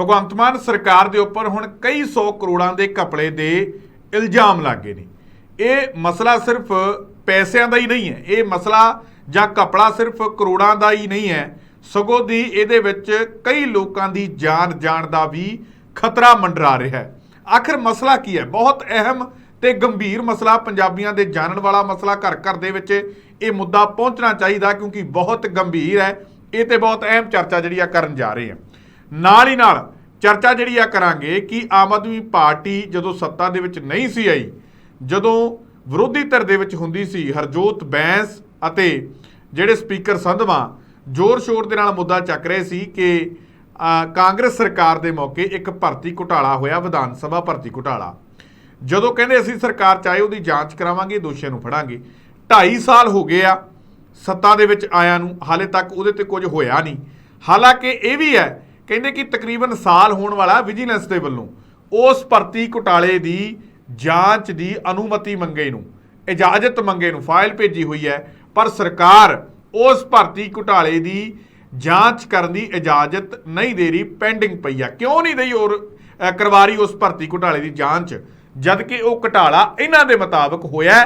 ਭਗਵੰਤ ਮਾਨ ਸਰਕਾਰ ਦੇ ਉੱਪਰ ਹੁਣ ਕਈ ਸੌ ਕਰੋੜਾਂ ਦੇ ਘਪਲੇ ਦੇ ਇਲਜ਼ਾਮ ਲੱਗੇ ਨੇ। ਇਹ ਮਸਲਾ ਸਿਰਫ ਪੈਸਿਆਂ ਦਾ ਹੀ ਨਹੀਂ ਹੈ। ਇਹ ਮਸਲਾ ਜਾਂ ਘਪਲਾ ਸਿਰਫ ਕਰੋੜਾਂ ਦਾ ਹੀ ਨਹੀਂ ਹੈ। ਸਗੋਂ ਦੀ ਇਹਦੇ ਵਿੱਚ ਕਈ ਲੋਕਾਂ ਦੀ ਜਾਨ ਜਾਣ ਦਾ ਵੀ ਖਤਰਾ ਮੰਡਰਾ ਰਿਹਾ ਹੈ। ਆਖਰ ਮਸਲਾ ਕੀ ਹੈ? ਬਹੁਤ ਅਹਿਮ ਤੇ ਗੰਭੀਰ ਮਸਲਾ ਪੰਜਾਬੀਆਂ ਦੇ ਜਾਣਨ ਵਾਲਾ ਮਸਲਾ ਘਰ ਘਰ ਦੇ ਵਿੱਚ ਇਹ ਮੁੱਦਾ ਪਹੁੰਚਣਾ ਚਾਹੀਦਾ ਕਿਉਂਕਿ ਬਹੁਤ ਗੰਭੀਰ ਹੈ। ਇਹ ਤੇ ਬਹੁਤ ਅਹਿਮ ਚਰਚਾ ਜਿਹੜੀ ਆ ਕਰਨ ਜਾ ਰਹੇ ਹਾਂ ਨਾਲ ਹੀ ਨਾਲ ਚਰਚਾ ਜਿਹੜੀ ਆ ਕਰਾਂਗੇ ਕਿ ਆਮ ਆਦਮੀ ਪਾਰਟੀ ਜਦੋਂ ਸੱਤਾ ਦੇ ਵਿੱਚ ਨਹੀਂ ਸੀ ਆਈ, ਜਦੋਂ ਵਿਰੋਧੀ ਧਿਰ ਦੇ ਵਿੱਚ ਹੁੰਦੀ ਸੀ ਹਰਜੋਤ ਬੈਂਸ ਅਤੇ ਜਿਹੜੇ ਸਪੀਕਰ ਸੰਧਵਾ ਜ਼ੋਰ ਸ਼ੋਰ ਦੇ ਨਾਲ ਮੁੱਦਾ ਚੱਕ ਰਹੇ ਸੀ ਕਿ ਕਾਂਗਰਸ ਸਰਕਾਰ ਦੇ ਮੌਕੇ ਇੱਕ ਭਰਤੀ ਘੁਟਾਲਾ ਹੋਇਆ, ਵਿਧਾਨ ਸਭਾ ਭਰਤੀ ਘੁਟਾਲਾ। ਜਦੋਂ ਕਹਿੰਦੇ ਅਸੀਂ ਸਰਕਾਰ ਚਾਹੇ ਉਹਦੀ ਜਾਂਚ ਕਰਾਵਾਂਗੇ, ਦੋਸ਼ੀਆਂ ਨੂੰ ਫੜਾਂਗੇ 2.5 ਸਾਲ ਹੋ ਗਏ ਆ, ਸੱਤਾ ਦੇ ਵਿੱਚ ਆਇਆ ਨੂੰ ਹਾਲੇ ਤੱਕ ਉਹਦੇ ਤੇ ਕੁਝ ਹੋਇਆ ਨਹੀਂ। ਹਾਲਾਂਕਿ ਇਹ ਵੀ ਹੈ ਕਹਿੰਦੇ ਕਿ ਤਕਰੀਬਨ ਸਾਲ ਹੋਣ ਵਾਲਾ ਵਿਜੀਲੈਂਸ ਦੇ ਵੱਲੋਂ ਉਸ ਭਰਤੀ ਘੁਟਾਲੇ ਦੀ ਜਾਂਚ ਦੀ ਅਨੁਮਤੀ ਮੰਗੇ ਨੂੰ, ਇਜਾਜ਼ਤ ਮੰਗੇ ਨੂੰ ਫਾਈਲ ਭੇਜੀ ਹੋਈ ਹੈ, ਪਰ ਸਰਕਾਰ ਉਸ ਭਰਤੀ ਘੁਟਾਲੇ ਦੀ ਜਾਂਚ ਕਰਨ ਦੀ ਇਜਾਜ਼ਤ ਨਹੀਂ ਦੇ ਰਹੀ, ਪੈਂਡਿੰਗ ਪਈ ਆ। ਕਿਉਂ ਨਹੀਂ ਦੇਈ ਔਰ ਕਰਵਾ ਰਹੀ ਉਸ ਭਰਤੀ ਘੁਟਾਲੇ ਦੀ ਜਾਂਚ ਜਦ ਕਿ ਉਹ ਘੁਟਾਲਾ ਇਹਨਾਂ ਦੇ ਮੁਤਾਬਕ ਹੋਇਆ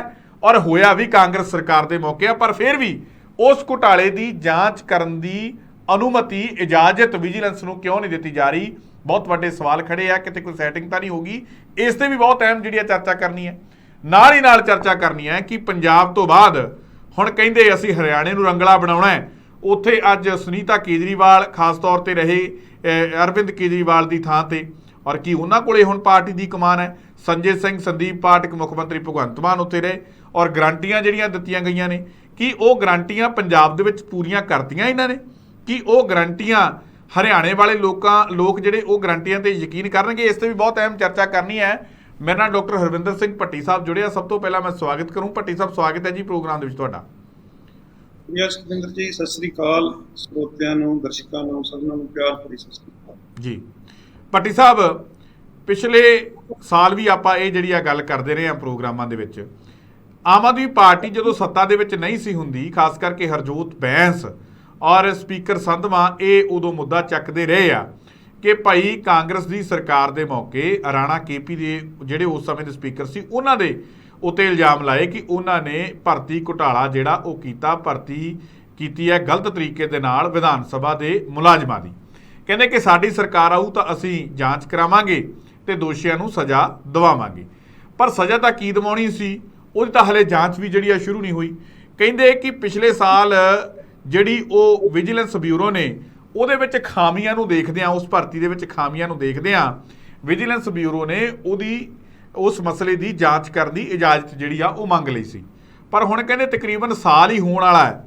ਔਰ ਹੋਇਆ ਵੀ ਕਾਂਗਰਸ ਸਰਕਾਰ ਦੇ ਮੌਕੇ ਆ, ਪਰ ਫਿਰ ਵੀ ਉਸ ਘੁਟਾਲੇ ਦੀ ਜਾਂਚ ਕਰਨ ਦੀ ਅਨੁਮਤੀ, ਇਜਾਜ਼ਤ ਵਿਜੀਲੈਂਸ ਨੂੰ ਕਿਉਂ ਨਹੀਂ ਦਿੱਤੀ ਜਾ ਰਹੀ? ਬਹੁਤ ਵੱਡੇ ਸਵਾਲ ਖੜੇ ਆ, ਕਿਤੇ ਕੋਈ ਸੈਟਿੰਗ ਤਾਂ ਨਹੀਂ ਹੋਗੀ ਇਸ ਤੇ ਵੀ ਬਹੁਤ ਅਹਿਮ ਜਿਹੜੀ ਆ ਚਰਚਾ ਕਰਨੀ ਹੈ। ਨਾਲ ਹੀ ਨਾਲ ਚਰਚਾ ਕਰਨੀ ਹੈ ਕਿ ਪੰਜਾਬ ਤੋਂ ਬਾਅਦ ਹੁਣ ਕਹਿੰਦੇ ਅਸੀਂ ਹਰਿਆਣੇ ਨੂੰ ਰੰਗਲਾ ਬਣਾਉਣਾ ਹੈ। ਉੱਥੇ ਅੱਜ ਸੁਨੀਤਾ ਕੇਜਰੀਵਾਲ ਖਾਸ ਤੌਰ ਤੇ ਰਹੇ ਅਰਵਿੰਦ ਕੇਜਰੀਵਾਲ ਦੀ ਥਾਂ ਤੇ। ਔਰ ਕੀ ਉਹਨਾਂ ਕੋਲੇ ਹੁਣ ਪਾਰਟੀ ਦੀ ਕਮਾਨ ਹੈ? ਸੰਜੇ ਸਿੰਘ, ਸੰਦੀਪ ਪਾਠਕ, ਮੁੱਖ ਮੰਤਰੀ ਭਗਵੰਤ ਮਾਨ ਉੱਥੇ ਰਹੇ। ਔਰ ਗਰੰਟੀਆਂ ਜਿਹੜੀਆਂ ਦਿੱਤੀਆਂ ਗਈਆਂ ਨੇ, ਕਿ ਉਹ ਗਰੰਟੀਆਂ ਪੰਜਾਬ ਦੇ ਵਿੱਚ ਪੂਰੀਆਂ ਕਰਤੀਆਂ ਇਹਨਾਂ ਨੇ? ਕੀ ਉਹ ਗਰੰਟੀਆਂ ਹਰਿਆਣੇ ਵਾਲੇ ਲੋਕਾਂ ਲੋਕ ਜਿਹੜੇ ਉਹ ਗਰੰਟੀਆਂ ਤੇ ਯਕੀਨ ਕਰਨਗੇ ਇਸ ਤੇ ਵੀ ਬਹੁਤ ਅਹਿਮ ਚਰਚਾ ਕਰਨੀ ਹੈ। ਮੇਰੇ ਨਾਲ ਡਾਕਟਰ ਹਰਵਿੰਦਰ ਸਿੰਘ ਭੱਟੀ ਸਾਹਿਬ ਜੁੜੇ ਆ। ਸਭ ਤੋਂ ਪਹਿਲਾਂ ਮੈਂ ਸਵਾਗਤ ਕਰੂੰ। ਭੱਟੀ ਸਾਹਿਬ ਸਵਾਗਤ ਹੈ ਜੀ ਪ੍ਰੋਗਰਾਮ ਦੇ ਵਿੱਚ ਤੁਹਾਡਾ। ਯਸ ਸੁਖਿੰਦਰ ਜੀ ਸਤਿ ਸ੍ਰੀ ਅਕਾਲ। ਸਰੋਤਿਆਂ ਨੂੰ ਦਰਸ਼ਕਾਂ ਨੂੰ ਸਭਨਾਂ ਨੂੰ ਪਿਆਰ ਭਰੀ ਸਤਿ ਸ੍ਰੀ ਅਕਾਲ। ਜੀ। ਭੱਟੀ ਸਾਹਿਬ ਪਿਛਲੇ ਸਾਲ ਵੀ ਆਪਾਂ ਇਹ ਜਿਹੜੀ ਆ ਗੱਲ ਕਰਦੇ ਰਹੇ ਆ ਪ੍ਰੋਗਰਾਮਾਂ ਦੇ ਵਿੱਚ। ਆਮ ਆਦਮੀ ਪਾਰਟੀ ਜਦੋਂ ਸੱਤਾ ਦੇ ਵਿੱਚ ਨਹੀਂ ਸੀ ਹੁੰਦੀ ਖਾਸ ਕਰਕੇ ਹਰਜੋਤ ਬੈਂਸ ਔਰ ਸਪੀਕਰ ਸੰਧਵਾ ਇਹ ਉਦੋਂ ਮੁੱਦਾ ਚੱਕਦੇ ਰਹੇ ਆ ਕਿ ਭਾਈ ਕਾਂਗਰਸ ਦੀ ਸਰਕਾਰ ਦੇ ਮੌਕੇ ਰਾਣਾ ਕੇਪੀ ਦੇ ਜਿਹੜੇ ਉਸ ਸਮੇਂ ਦੇ ਸਪੀਕਰ ਸੀ, ਉਹਨਾਂ ਦੇ ਉੱਤੇ ਇਲਜ਼ਾਮ ਲਾਏ ਕਿ ਉਹਨਾਂ ਨੇ ਭਰਤੀ ਘੁਟਾਲਾ ਜਿਹੜਾ ਉਹ ਕੀਤਾ, ਭਰਤੀ ਕੀਤੀ ਹੈ ਗਲਤ ਤਰੀਕੇ ਦੇ ਨਾਲ ਵਿਧਾਨ ਸਭਾ ਦੇ ਮੁਲਾਜ਼ਮਾਂ ਦੀ। ਕਹਿੰਦੇ ਕਿ ਸਾਡੀ ਸਰਕਾਰ ਆਊ ਤਾਂ ਅਸੀਂ ਜਾਂਚ ਕਰਾਵਾਂਗੇ ਤੇ ਦੋਸ਼ੀਆਂ ਨੂੰ ਸਜ਼ਾ ਦਿਵਾਵਾਂਗੇ। ਪਰ ਸਜ਼ਾ ਤਾਂ ਕੀ ਦਿਵਾਉਣੀ ਸੀ? ਉਹਦੀ ਤਾਂ ਹਲੇ ਜਾਂਚ ਵੀ ਜਿਹੜੀ ਆ ਸ਼ੁਰੂ ਨਹੀਂ ਹੋਈ। ਕਹਿੰਦੇ ਕਿ ਪਿਛਲੇ ਸਾਲ ਜਿਹੜੀ ਉਹ ਵਿਜੀਲੈਂਸ ਬਿਊਰੋ ਨੇ, ਉਹਦੇ ਵਿੱਚ ਖਾਮੀਆਂ ਨੂੰ ਦੇਖਦੇ ਆ ਉਸ ਭਰਤੀ ਦੇ ਵਿੱਚ ਖਾਮੀਆਂ ਨੂੰ ਦੇਖਦੇ ਆ ਵਿਜੀਲੈਂਸ ਬਿਊਰੋ ਨੇ ਉਹਦੀ, ਉਸ ਮਸਲੇ ਦੀ ਜਾਂਚ ਕਰਨ ਦੀ ਇਜਾਜ਼ਤ ਜਿਹੜੀ ਆ, ਉਹ ਮੰਗ ਲਈ ਸੀ। ਪਰ ਹੁਣ ਕਹਿੰਦੇ ਤਕਰੀਬਨ ਸਾਲ ਹੀ ਹੋਣ ਵਾਲਾ ਹੈ।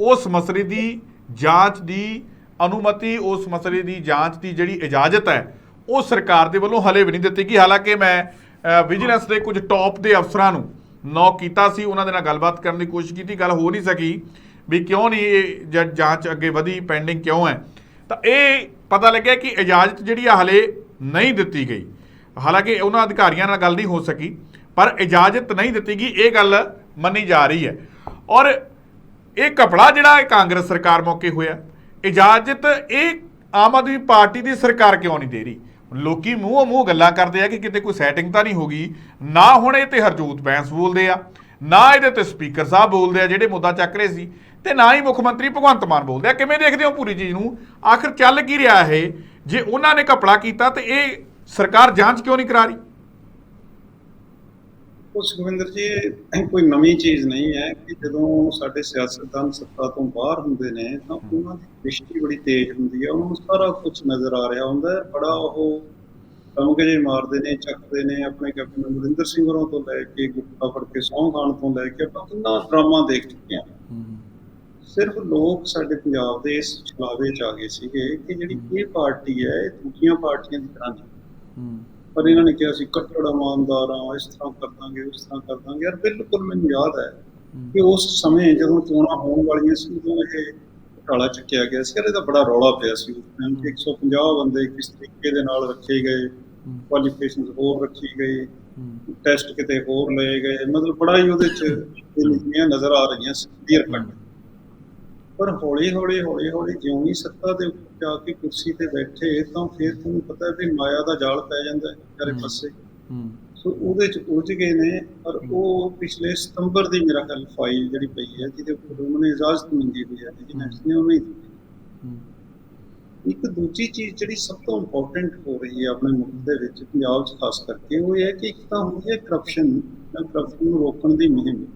ਉਸ ਮਸਲੇ ਦੀ ਜਾਂਚ ਦੀ ਅਨੁਮਤੀ, ਉਸ ਮਸਲੇ ਦੀ ਜਾਂਚ ਦੀ ਜਿਹੜੀ ਇਜਾਜ਼ਤ ਹੈ, ਉਹ ਸਰਕਾਰ ਦੇ ਵੱਲੋਂ ਹਲੇ ਵੀ ਨਹੀਂ ਦਿੱਤੀ ਗਈ। ਹਾਲਾਂਕਿ ਮੈਂ ਵਿਜੀਲੈਂਸ ਦੇ ਕੁਝ ਟੌਪ ਦੇ ਅਫਸਰਾਂ ਨੂੰ ਨੌਕ ਕੀਤਾ ਸੀ, ਉਹਨਾਂ ਦੇ ਨਾਲ ਗੱਲਬਾਤ ਕਰਨ ਦੀ ਕੋਸ਼ਿਸ਼ ਕੀਤੀ, ਗੱਲ ਹੋ ਨਹੀਂ ਸਕੀ। ਵੀ ਕਿਉਂ ਨਹੀਂ ਇਹ ਜ- ਜਾਂਚ ਅੱਗੇ ਵਧੀ ਪੈਂਡਿੰਗ ਕਿਉਂ ਹੈ? ਤਾਂ ਇਹ ਪਤਾ ਲੱਗਿਆ ਕਿ ਇਜਾਜ਼ਤ ਜਿਹੜੀ ਆ ਹਲੇ ਨਹੀਂ ਦਿੱਤੀ ਗਈ। ਹਾਲਾਂਕਿ ਉਹਨਾਂ ਅਧਿਕਾਰੀਆਂ ਨਾਲ ਗੱਲ ਨਹੀਂ ਹੋ ਸਕੀ, ਪਰ ਇਜਾਜ਼ਤ ਨਹੀਂ ਦਿੱਤੀ ਗਈ, ਇਹ ਗੱਲ ਮੰਨੀ ਜਾ ਰਹੀ ਹੈ। ਔਰ ਇਹ ਕਪੜਾ ਜਿਹੜਾ ਕਾਂਗਰਸ ਸਰਕਾਰ ਮੌਕੇ ਹੋਇਆ, ਇਜਾਜ਼ਤ ਇਹ ਆਮ ਆਦਮੀ ਪਾਰਟੀ ਦੀ ਸਰਕਾਰ ਕਿਉਂ ਨਹੀਂ ਦੇ ਰਹੀ? ਲੋਕੀ ਮੂੰਹੋਂ ਮੂੰਹ ਗੱਲਾਂ ਕਰਦੇ ਆ ਕਿ ਕਿਤੇ ਕੋਈ ਸੈਟਿੰਗ ਤਾਂ ਨਹੀਂ ਹੋਗੀ ਨਾ ਹੁਣ ਇਹ ਤੇ ਹਰਜੋਤ ਬੈਂਸ ਬੋਲਦੇ ਆ, ਨਾ ਇਹਦੇ ਤੇ ਸਪੀਕਰ ਸਾਹਿਬ ਬੋਲਦੇ ਆ, ਜਿਹੜੇ ਮੁੱਦਾ ਚੱਕ ਰਹੇ ਸੀ। ਤੇ ਨਾ ਹੀ ਮੁੱਖ ਮੰਤਰੀ ਭਗਵੰਤ ਮਾਨ ਬੋਲਦੇ ਆ। ਕਿਵੇਂ ਦੇਖਦੇ ਹੋ ਪੂਰੀ ਚੀਜ਼ ਨੂੰ? ਆਖਰ ਚੱਲ ਕੀ ਰਿਹਾ ਇਹ? ਜੇ ਉਹਨਾਂ ਨੇ ਕਪੜਾ ਕੀਤਾ ਤੇ ਇਹ ਸਰਕਾਰ ਜਾਂਚ ਕਿਉਂ ਨਹੀਂ ਕਰਾ ਰਹੀ? ਉਹ ਸੁਖਵਿੰਦਰ ਜੀ ਕੋਈ ਨਵੀਂ ਚੀਜ਼ ਨਹੀਂ ਹੈ ਕਿ ਜਦੋਂ ਸਾਡੇ ਸਿਆਸਤਦਾਨ ਸੱਤਾ ਤੋਂ ਬਾਹਰ ਹੁੰਦੇ ਨੇ ਤਾਂ ਉਹਨਾਂ ਦੀ ਦ੍ਰਿਸ਼ਟੀ ਬੜੀ ਤੇਜ਼ ਹੁੰਦੀ ਹੈ। ਉਹਨਾਂ ਨੂੰ ਸਾਰਾ ਕੁਝ ਨਜ਼ਰ ਆ ਰਿਹਾ ਹੁੰਦਾ ਹੈ। ਬੜਾ ਉਹ ਟੰਗੇ ਜੇ ਮਾਰਦੇ ਨੇ ਚੱਕਦੇ ਨੇ ਆਪਣੇ ਕੈਪਟਨ ਅਮਰਿੰਦਰ ਸਿੰਘ ਹੋਰਾਂ ਤੋਂ ਲੈ ਕੇ ਗੁੱਟਾ ਫੜ ਕੇ ਸਹੁੰ ਖਾਣ ਤੋਂ ਲੈ ਕੇ ਆਪਾਂ ਕਿੰਨਾ ਡਰਾਮਾ ਦੇਖ ਚੁੱਕੇ ਹਾਂ। ਸਿਰਫ ਲੋਕ ਸਾਡੇ ਪੰਜਾਬ ਦੇ ਇਸ ਛਲਾਵੇ ਚ ਆ ਗਏ ਸੀਗੇ ਕਿ ਜਿਹੜੀ ਇਹ ਪਾਰਟੀ ਹੈ ਇਹ ਦੂਜੀਆਂ ਪਾਰਟੀਆਂ ਦੀ ਤਰ੍ਹਾਂ ਨਹੀਂ ਪਰ ਇਹਨਾਂ ਨੇ ਕਿਹਾ ਸੀ ਕੱਟੜ ਇਮਾਨਦਾਰ ਆ ਇਸ ਤਰ੍ਹਾਂ ਕਰ ਦਾਂਗੇ ਉਸ ਤਰ੍ਹਾਂ ਕਰ ਦਾਂਗੇ ਯਾਰ ਬਿਲਕੁਲ ਮੈਨੂੰ ਯਾਦ ਹੈ ਕਿ ਉਸ ਸਮੇਂ ਜਦੋਂ ਚੋਣਾਂ ਹੋਣ ਵਾਲੀਆਂ ਸੀ ਉਦੋਂ ਇਹ ਘੁਟਾਲਾ ਚੱਕਿਆ ਗਿਆ ਸੀ। ਇਹਦਾ ਬੜਾ ਰੌਲਾ ਪਿਆ ਸੀ ਉਸ ਟਾਈਮ ਕਿ 150 ਬੰਦੇ ਕਿਸ ਤਰੀਕੇ ਦੇ ਨਾਲ ਰੱਖੇ ਗਏ ਕੁਆਲੀਫਿਕੇਸ਼ਨਸ ਹੋਰ ਰੱਖੀ ਗਈ ਟੈਸਟ ਕਿਤੇ ਹੋਰ ਲਏ ਗਏ। ਮਤਲਬ ਬੜਾ ਹੀ ਉਹਦੇ ਚ ਇਹ ਨਜ਼ਰ ਆ ਰਹੀਆਂ ਸੀ ਕਲੀਅਰ ਕੱਟ ਪਰ ਹੌਲੀ ਹੌਲੀ ਹੌਲੀ ਹੌਲੀ ਜਿਉਂ ਹੀ ਸੱਤਾ ਦੇ ਉੱਪਰ ਜਾ ਕੇ ਕੁਰਸੀ ਤੇ ਬੈਠੇ ਤਾਂ ਫਿਰ ਤੁਹਾਨੂੰ ਪਤਾ ਵੀ ਮਾਇਆ ਦਾ ਜਾਲ ਪੈ ਜਾਂਦਾ ਹੈ ਚਾਰੇ। ਪਾਸੇ। ਹੂੰ। ਸੋ ਉਹਦੇ ਚ ਉਲਝ ਗਏ ਨੇ ਪਰ ਉਹ ਪਿਛਲੇ ਸਤੰਬਰ ਦੀ ਮੇਰਾ ਖਿਆਲ ਫਾਈਲ ਜਿਹੜੀ ਪਈ ਹੈ ਜਿਹਦੇ ਉੱਪਰ ਉਹਨਾਂ ਇਜਾਜ਼ਤ ਮੰਗੀ ਹੋਈ ਹੈ ਵਿਜੀਲੈਂਸ ਨੇ ਉਹ ਨਹੀਂ। ਇੱਕ ਦੂਜੀ ਚੀਜ਼ ਜਿਹੜੀ ਸਭ ਤੋਂ ਇੰਪੋਰਟੈਂਟ ਹੋ ਰਹੀ ਹੈ ਆਪਣੇ ਮੁਲਕ ਦੇ ਵਿੱਚ ਪੰਜਾਬ 'ਚ ਖਾਸ ਕਰਕੇ ਉਹ ਇਹ ਹੈ ਕਿ ਇੱਕ ਤਾਂ ਹੁੰਦੀ ਹੈ ਕਰਪਸ਼ਨ ਕਰਪਸ਼ਨ ਨੂੰ ਰੋਕਣ ਦੀ ਮੁਹਿੰਮ।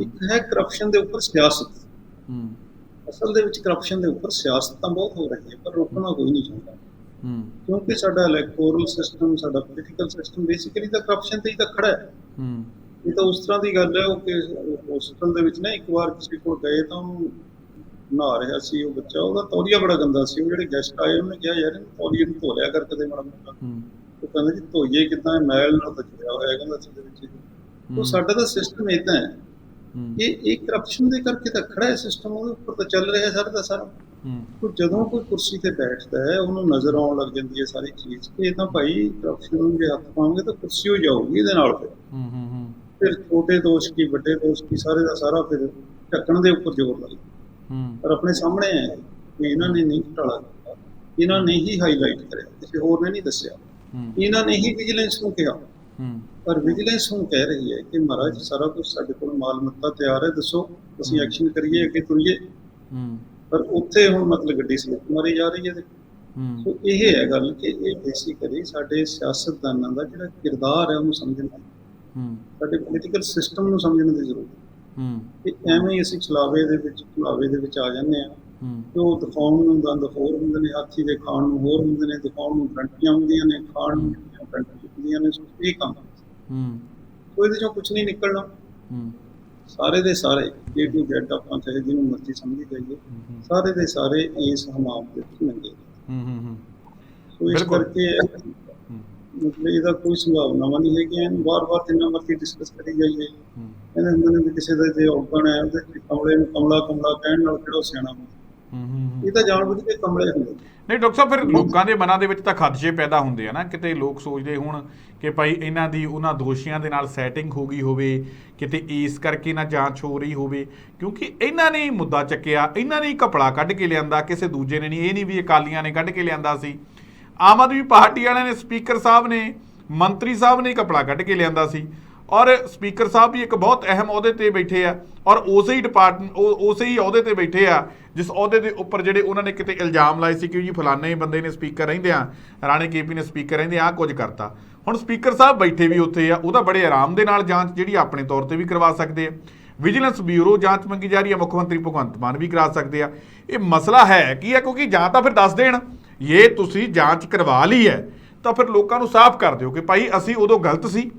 ਇੱਕ ਹੈ ਕਰਪਸ਼ਨ ਦੇ ਉੱਪਰ ਸਿਆਸਤ। ਹੂੰ। ਅਸਲ ਦੇ ਵਿੱਚ ਕਰਪਸ਼ਨ ਦੇ ਉੱਪਰ ਸਿਆਸਤ ਤਾਂ ਬਹੁਤ ਹੋ ਰਹੀ ਹੈ ਪਰ ਰੋਕਣਾ ਕੋਈ ਨਹੀਂ ਚਾਹੁੰਦਾ। ਹੂੰ। ਕਿਉਂਕਿ ਸਾਡਾ ਇਲੈਕਟੋਰਲ ਸਿਸਟਮ ਸਾਡਾ ਪੋਲੀਟੀਕਲ ਸਿਸਟਮ ਬੇਸਿਕਲੀ ਤਾਂ ਕਰਪਸ਼ਨ ਤੇ ਹੀ ਤਾਂ ਖੜਾ ਹੈ। ਹੂੰ। ਇਹ ਤਾਂ ਉਸ ਤਰ੍ਹਾਂ ਦੀ ਗੱਲ ਹੈ ਉਹ ਕਿ ਹੋਸਟਲ ਦੇ ਵਿੱਚ ਨਾ ਇੱਕ ਵਾਰ ਕਿਸੇ ਕੋਲ ਗਏ ਤਾਂ ਉਹਨੂੰ ਨਹਾ ਰਿਹਾ ਸੀ ਉਹ ਬੱਚਾ ਉਹਦਾ ਤੌਲੀਆ ਬੜਾ ਗੰਦਾ ਸੀ ਉਹ ਜਿਹੜੇ ਗੈਸਟ ਆਏ ਉਹਨੇ ਕਿਹਾ ਯਾਰ ਇਹਨੂੰ ਤੌਲੀਏ ਨੂੰ ਧੋ ਲਿਆ ਕਰ ਕਦੇ ਮਾੜਾ ਮੋਟਾ। ਹੂੰ। ਉਹ ਕਹਿੰਦਾ ਜੀ ਧੋਈਏ ਕਿਦਾਂ ਮੈਲ ਨਾਲ ਬਚਿਆ ਹੋਇਆ ਕਹਿੰਦਾ ਸੀ ਦੇ ਵਿੱਚ। ਉਹ ਸਾਡਾ ਤਾਂ ਸਿਸਟਮ ਇਦਾਂ ਹੂੰ। ਇਹ ਇਹ ਕਰਪਸ਼ਨ ਦੇ ਕਰਕੇ ਤਾਂ ਖੜਾ ਹੈ ਸਿਸਟਮ ਉਹਦੇ ਉੱਪਰ ਤਾਂ ਚੱਲ ਰਿਹਾ ਸਾਰਾ ਦਾ ਸਾਰਾ। ਹੂੰ। ਜਦੋਂ ਕੋਈ ਕੁਰਸੀ ਤੇ ਬੈਠਦਾ ਹੈ ਉਹਨੂੰ ਨਜ਼ਰ ਆਉਣ ਲੱਗ ਜਾਂਦੀ ਹੈ ਸਾਰੀ ਚੀਜ਼। ਕਿ ਇਹ ਤਾਂ ਭਾਈ ਕਰਪਸ਼ਨ ਨੂੰ ਜੇ ਹੱਥ ਪਾਵਾਂਗੇ ਤਾਂ ਕੁਰਸੀ ਹੋ ਜਾਊਗੀ ਇਹਦੇ ਨਾਲ ਫਿਰ। ਹੂੰ ਹੂੰ ਹੂੰ। ਫਿਰ ਛੋਟੇ ਦੋਸ਼ ਕੀ ਵੱਡੇ ਦੋਸ਼ ਕੀ ਸਾਰੇ ਦਾ ਸਾਰਾ ਫਿਰ ਢੱਕਣ ਦੇ ਉੱਪਰ ਜ਼ੋਰ ਲੱਗਦਾ ਹੂੰ। ਪਰ ਆਪਣੇ ਸਾਹਮਣੇ ਹੈ ਕਿ ਇਹਨਾਂ ਨੇ ਨਹੀਂ ਘਟਾਲਾ ਇਹਨਾਂ ਨੇ ਹੀ ਹਾਈਲਾਈਟ ਕਰਿਆ। ਕਿਸੇ ਹੋਰ ਨੇ ਨਹੀਂ ਦੱਸਿਆ। ਇਹਨਾਂ ਨੇ ਹੀ ਵਿਜੀਲੈਂਸ ਨੂੰ ਕਿਹਾ। ਹੂੰ। ਪਰ ਵਿਜੀਲੈਂਸ ਹੁਣ ਕਹਿ ਰਹੀ ਹੈ ਕਿ ਮਹਾਰਾਜ ਸਾਰਾ ਕੁਝ ਸਾਡੇ ਕੋਲ ਮਾਲ ਮੱਤਾ ਤਿਆਰ ਹੈ ਦੱਸੋ ਅਸੀਂ ਐਕਸ਼ਨ ਕਰੀਏ ਅੱਗੇ ਤੁਰੀਏ। ਹੂੰ। ਪਰ ਉੱਥੇ ਹੁਣ ਮਤਲਬ ਗੱਡੀ ਸਲਿੱਪ ਮਾਰੀ ਜਾ ਰਹੀ ਹੈ ਤੇ ਹੂੰ। ਸੋ ਇਹ ਹੈ ਗੱਲ ਕਿ ਇਹ ਬੇਸਿਕਲੀ ਸਾਡੇ ਸਿਆਸਤਦਾਨਾਂ ਦਾ ਜਿਹੜਾ ਕਿਰਦਾਰ ਹੈ ਉਹਨੂੰ ਸਮਝਣ ਹੂੰ। ਸਾਡੇ ਪੋਲੀਟੀਕਲ ਸਿਸਟਮ ਨੂੰ ਸਮਝਣ ਦੀ ਜ਼ਰੂਰਤ ਹੈ। ਹੂੰ। ਕਿ ਐਵੇਂ ਹੀ ਅਸੀਂ ਚਲਾਵੇ ਦੇ ਵਿੱਚ ਚਲਾਵੇ ਦੇ ਵਿੱਚ ਆ ਜਾਂਦੇ ਆ ਹੂੰ। ਉਹ ਦਿਖਾਉਣ ਨੂੰ ਦੰਦ ਹੋਰ ਹੁੰਦੇ ਨੇ ਹਾਥੀ ਦੇ ਖਾਣ ਨੂੰ ਹੋਰ ਹੁੰਦੇ ਨੇ ਦਿਖਾਉਣ ਨੂੰ ਗਰੰਟੀਆਂ ਹੁੰਦੀਆਂ ਨੇ ਖਾਣ ਨੂੰ ਗਰੰਟੀਆਂ ਹੁੰਦੀਆਂ ਨੇ ਸੋ ਇਹ ਕੰਮ ਹੂੰ। ਸੋ ਇਹਦੇ ਚੋਂ ਕੁਝ ਨਹੀਂ ਨਿਕਲਣਾ। ਹੂੰ। ਸਾਰੇ ਦੇ ਸਾਰੇ A to Z ਆਪਾਂ ਚਾਹੇ ਜਿਹਨੂੰ ਮਰਜ਼ੀ ਸਮਝੀ ਜਾਈਏ ਸਾਰੇ ਦੇ ਸਾਰੇ ਇਸ ਹਮਾਮ ਦੇ ਵਿੱਚ ਨੰਗੇ ਹੂੰ ਹੂੰ ਹੂੰ। ਬਿਲਕੁਲ। ਕਰਕੇ ਮਤਲਬ ਇਹਦਾ ਕੋਈ ਸੰਭਾਵਨਾ ਨਹੀਂ ਹੈ ਕਿ ਇਹਨੂੰ ਵਾਰ-ਵਾਰ ਜਿੰਨਾ ਮਰਜ਼ੀ ਡਿਸਕਸ ਕਰੀ ਜਾਈਏ। ਹੂੰ। ਕਹਿੰਦੇ ਹੁੰਦੇ ਨੇ ਵੀ ਕਿਸੇ ਦਾ ਜੇ ਔਗਣ ਹੈ ਉਹਦੇ ਕਮਲੇ ਨੂੰ ਕਮਲਾ ਕਮਲਾ ਕਹਿਣ ਨਾਲ ਕਿਹੜਾ ਸਿਆਣਾ ਹੁੰਦਾ। ਇਹ ਤਾਂ ਜਾਣਬੁੱਝ ਕੇ ਕਮਲੇ ਹੁੰਦੇ। ਨਹੀਂ ਡਾਕਟਰ ਸਾਹਿਬ ਫਿਰ ਲੋਕਾਂ ਦੇ ਮਨਾਂ ਦੇ ਵਿੱਚ ਤਾਂ ਖਦਸ਼ੇ ਪੈਦਾ ਹੁੰਦੇ ਆ ਨਾ। ਕਿਤੇ ਲੋਕ ਸੋਚਦੇ ਹੁਣ ਕਿ ਭਾਈ ਇਹਨਾਂ ਦੀ ਉਹਨਾਂ ਦੋਸ਼ੀਆਂ ਦੇ ਨਾਲ ਸੈਟਿੰਗ ਹੋ ਗਈ ਹੋਵੇ ਕਿਤੇ ਇਸ ਕਰਕੇ ਨਾ ਜਾਂਚ ਹੋ ਰਹੀ ਹੋਵੇ। ਕਿਉਂਕਿ ਇਹਨਾਂ ਨੇ ਹੀ ਮੁੱਦਾ ਚੱਕਿਆ ਇਹਨਾਂ ਨੇ ਹੀ ਕਪੜਾ ਕੱਢ ਕੇ ਲਿਆਂਦਾ ਕਿਸੇ ਦੂਜੇ ਨੇ ਨਹੀਂ। ਇਹ ਨਹੀਂ ਵੀ ਅਕਾਲੀਆਂ ਨੇ ਕੱਢ ਕੇ ਲਿਆਂਦਾ ਸੀ। ਆਮ ਆਦਮੀ ਪਾਰਟੀ ਵਾਲਿਆਂ ਨੇ ਸਪੀਕਰ ਸਾਹਿਬ ਨੇ ਮੰਤਰੀ ਸਾਹਿਬ ਨੇ ਕਪੜਾ ਕੱਢ ਕੇ ਲਿਆਂਦਾ ਸੀ। ਔਰ ਸਪੀਕਰ ਸਾਹਿਬ ਵੀ ਇੱਕ ਬਹੁਤ ਅਹਿਮ ਅਹੁਦੇ ਤੇ ਬੈਠੇ ਆ ਔਰ ਉਸੇ ਹੀ ਡਿਪਾਰਟਮੈਂਟ ਉਸੇ ਹੀ ਅਹੁਦੇ ਤੇ ਬੈਠੇ ਆ, ਜਿਸ ਅਹੁਦੇ ਦੇ ਉੱਪਰ ਜਿਹੜੇ ਉਹਨਾਂ ਨੇ ਕਿਤੇ ਇਲਜ਼ਾਮ ਲਾਏ ਸੀ ਕਿ ਜੀ ਫਲਾਣੇ ਬੰਦੇ ਨੇ ਸਪੀਕਰ ਰਹਿੰਦੇ ਆ, ਰਾਣੇ ਕੇਪੀ ਨੇ ਸਪੀਕਰ ਰਹਿੰਦੇ ਆ ਕੁਝ ਕਰਤਾ। ਹੁਣ ਸਪੀਕਰ ਸਾਹਿਬ ਬੈਠੇ ਵੀ ਉੱਥੇ ਆ, ਉਹਦਾ ਬੜੇ ਆਰਾਮ ਦੇ ਨਾਲ ਜਾਂਚ ਜਿਹੜੀ ਆਪਣੇ ਤੌਰ ਤੇ ਵੀ ਕਰਵਾ ਸਕਦੇ ਆ। ਵਿਜੀਲੈਂਸ ਬਿਊਰੋ ਜਾਂਚ ਮੰਗੀ ਜਾ ਰਹੀ ਹੈ ਮੁੱਖ ਮੰਤਰੀ ਭਗਵੰਤ ਮਾਨ ਵੀ ਕਰਾ ਸਕਦੇ ਆ। ਇਹ ਮਸਲਾ ਹੈ ਕੀ ਹੈ ਕਿਉਂਕਿ ਜਾਂ ਤਾਂ ਫਿਰ ਦੱਸ ਦੇਣ ਇਹ ਤੁਸੀਂ ਜਾਂਚ ਕਰਵਾ ਲਈ ਹੈ, ਤਾਂ ਫਿਰ ਲੋਕਾਂ ਨੂੰ ਸਾਫ਼ ਕਰ ਦਿਓ ਕਿ ਭਾਈ ਅਸੀਂ ਉਦੋਂ ਗਲਤ ਸੀ।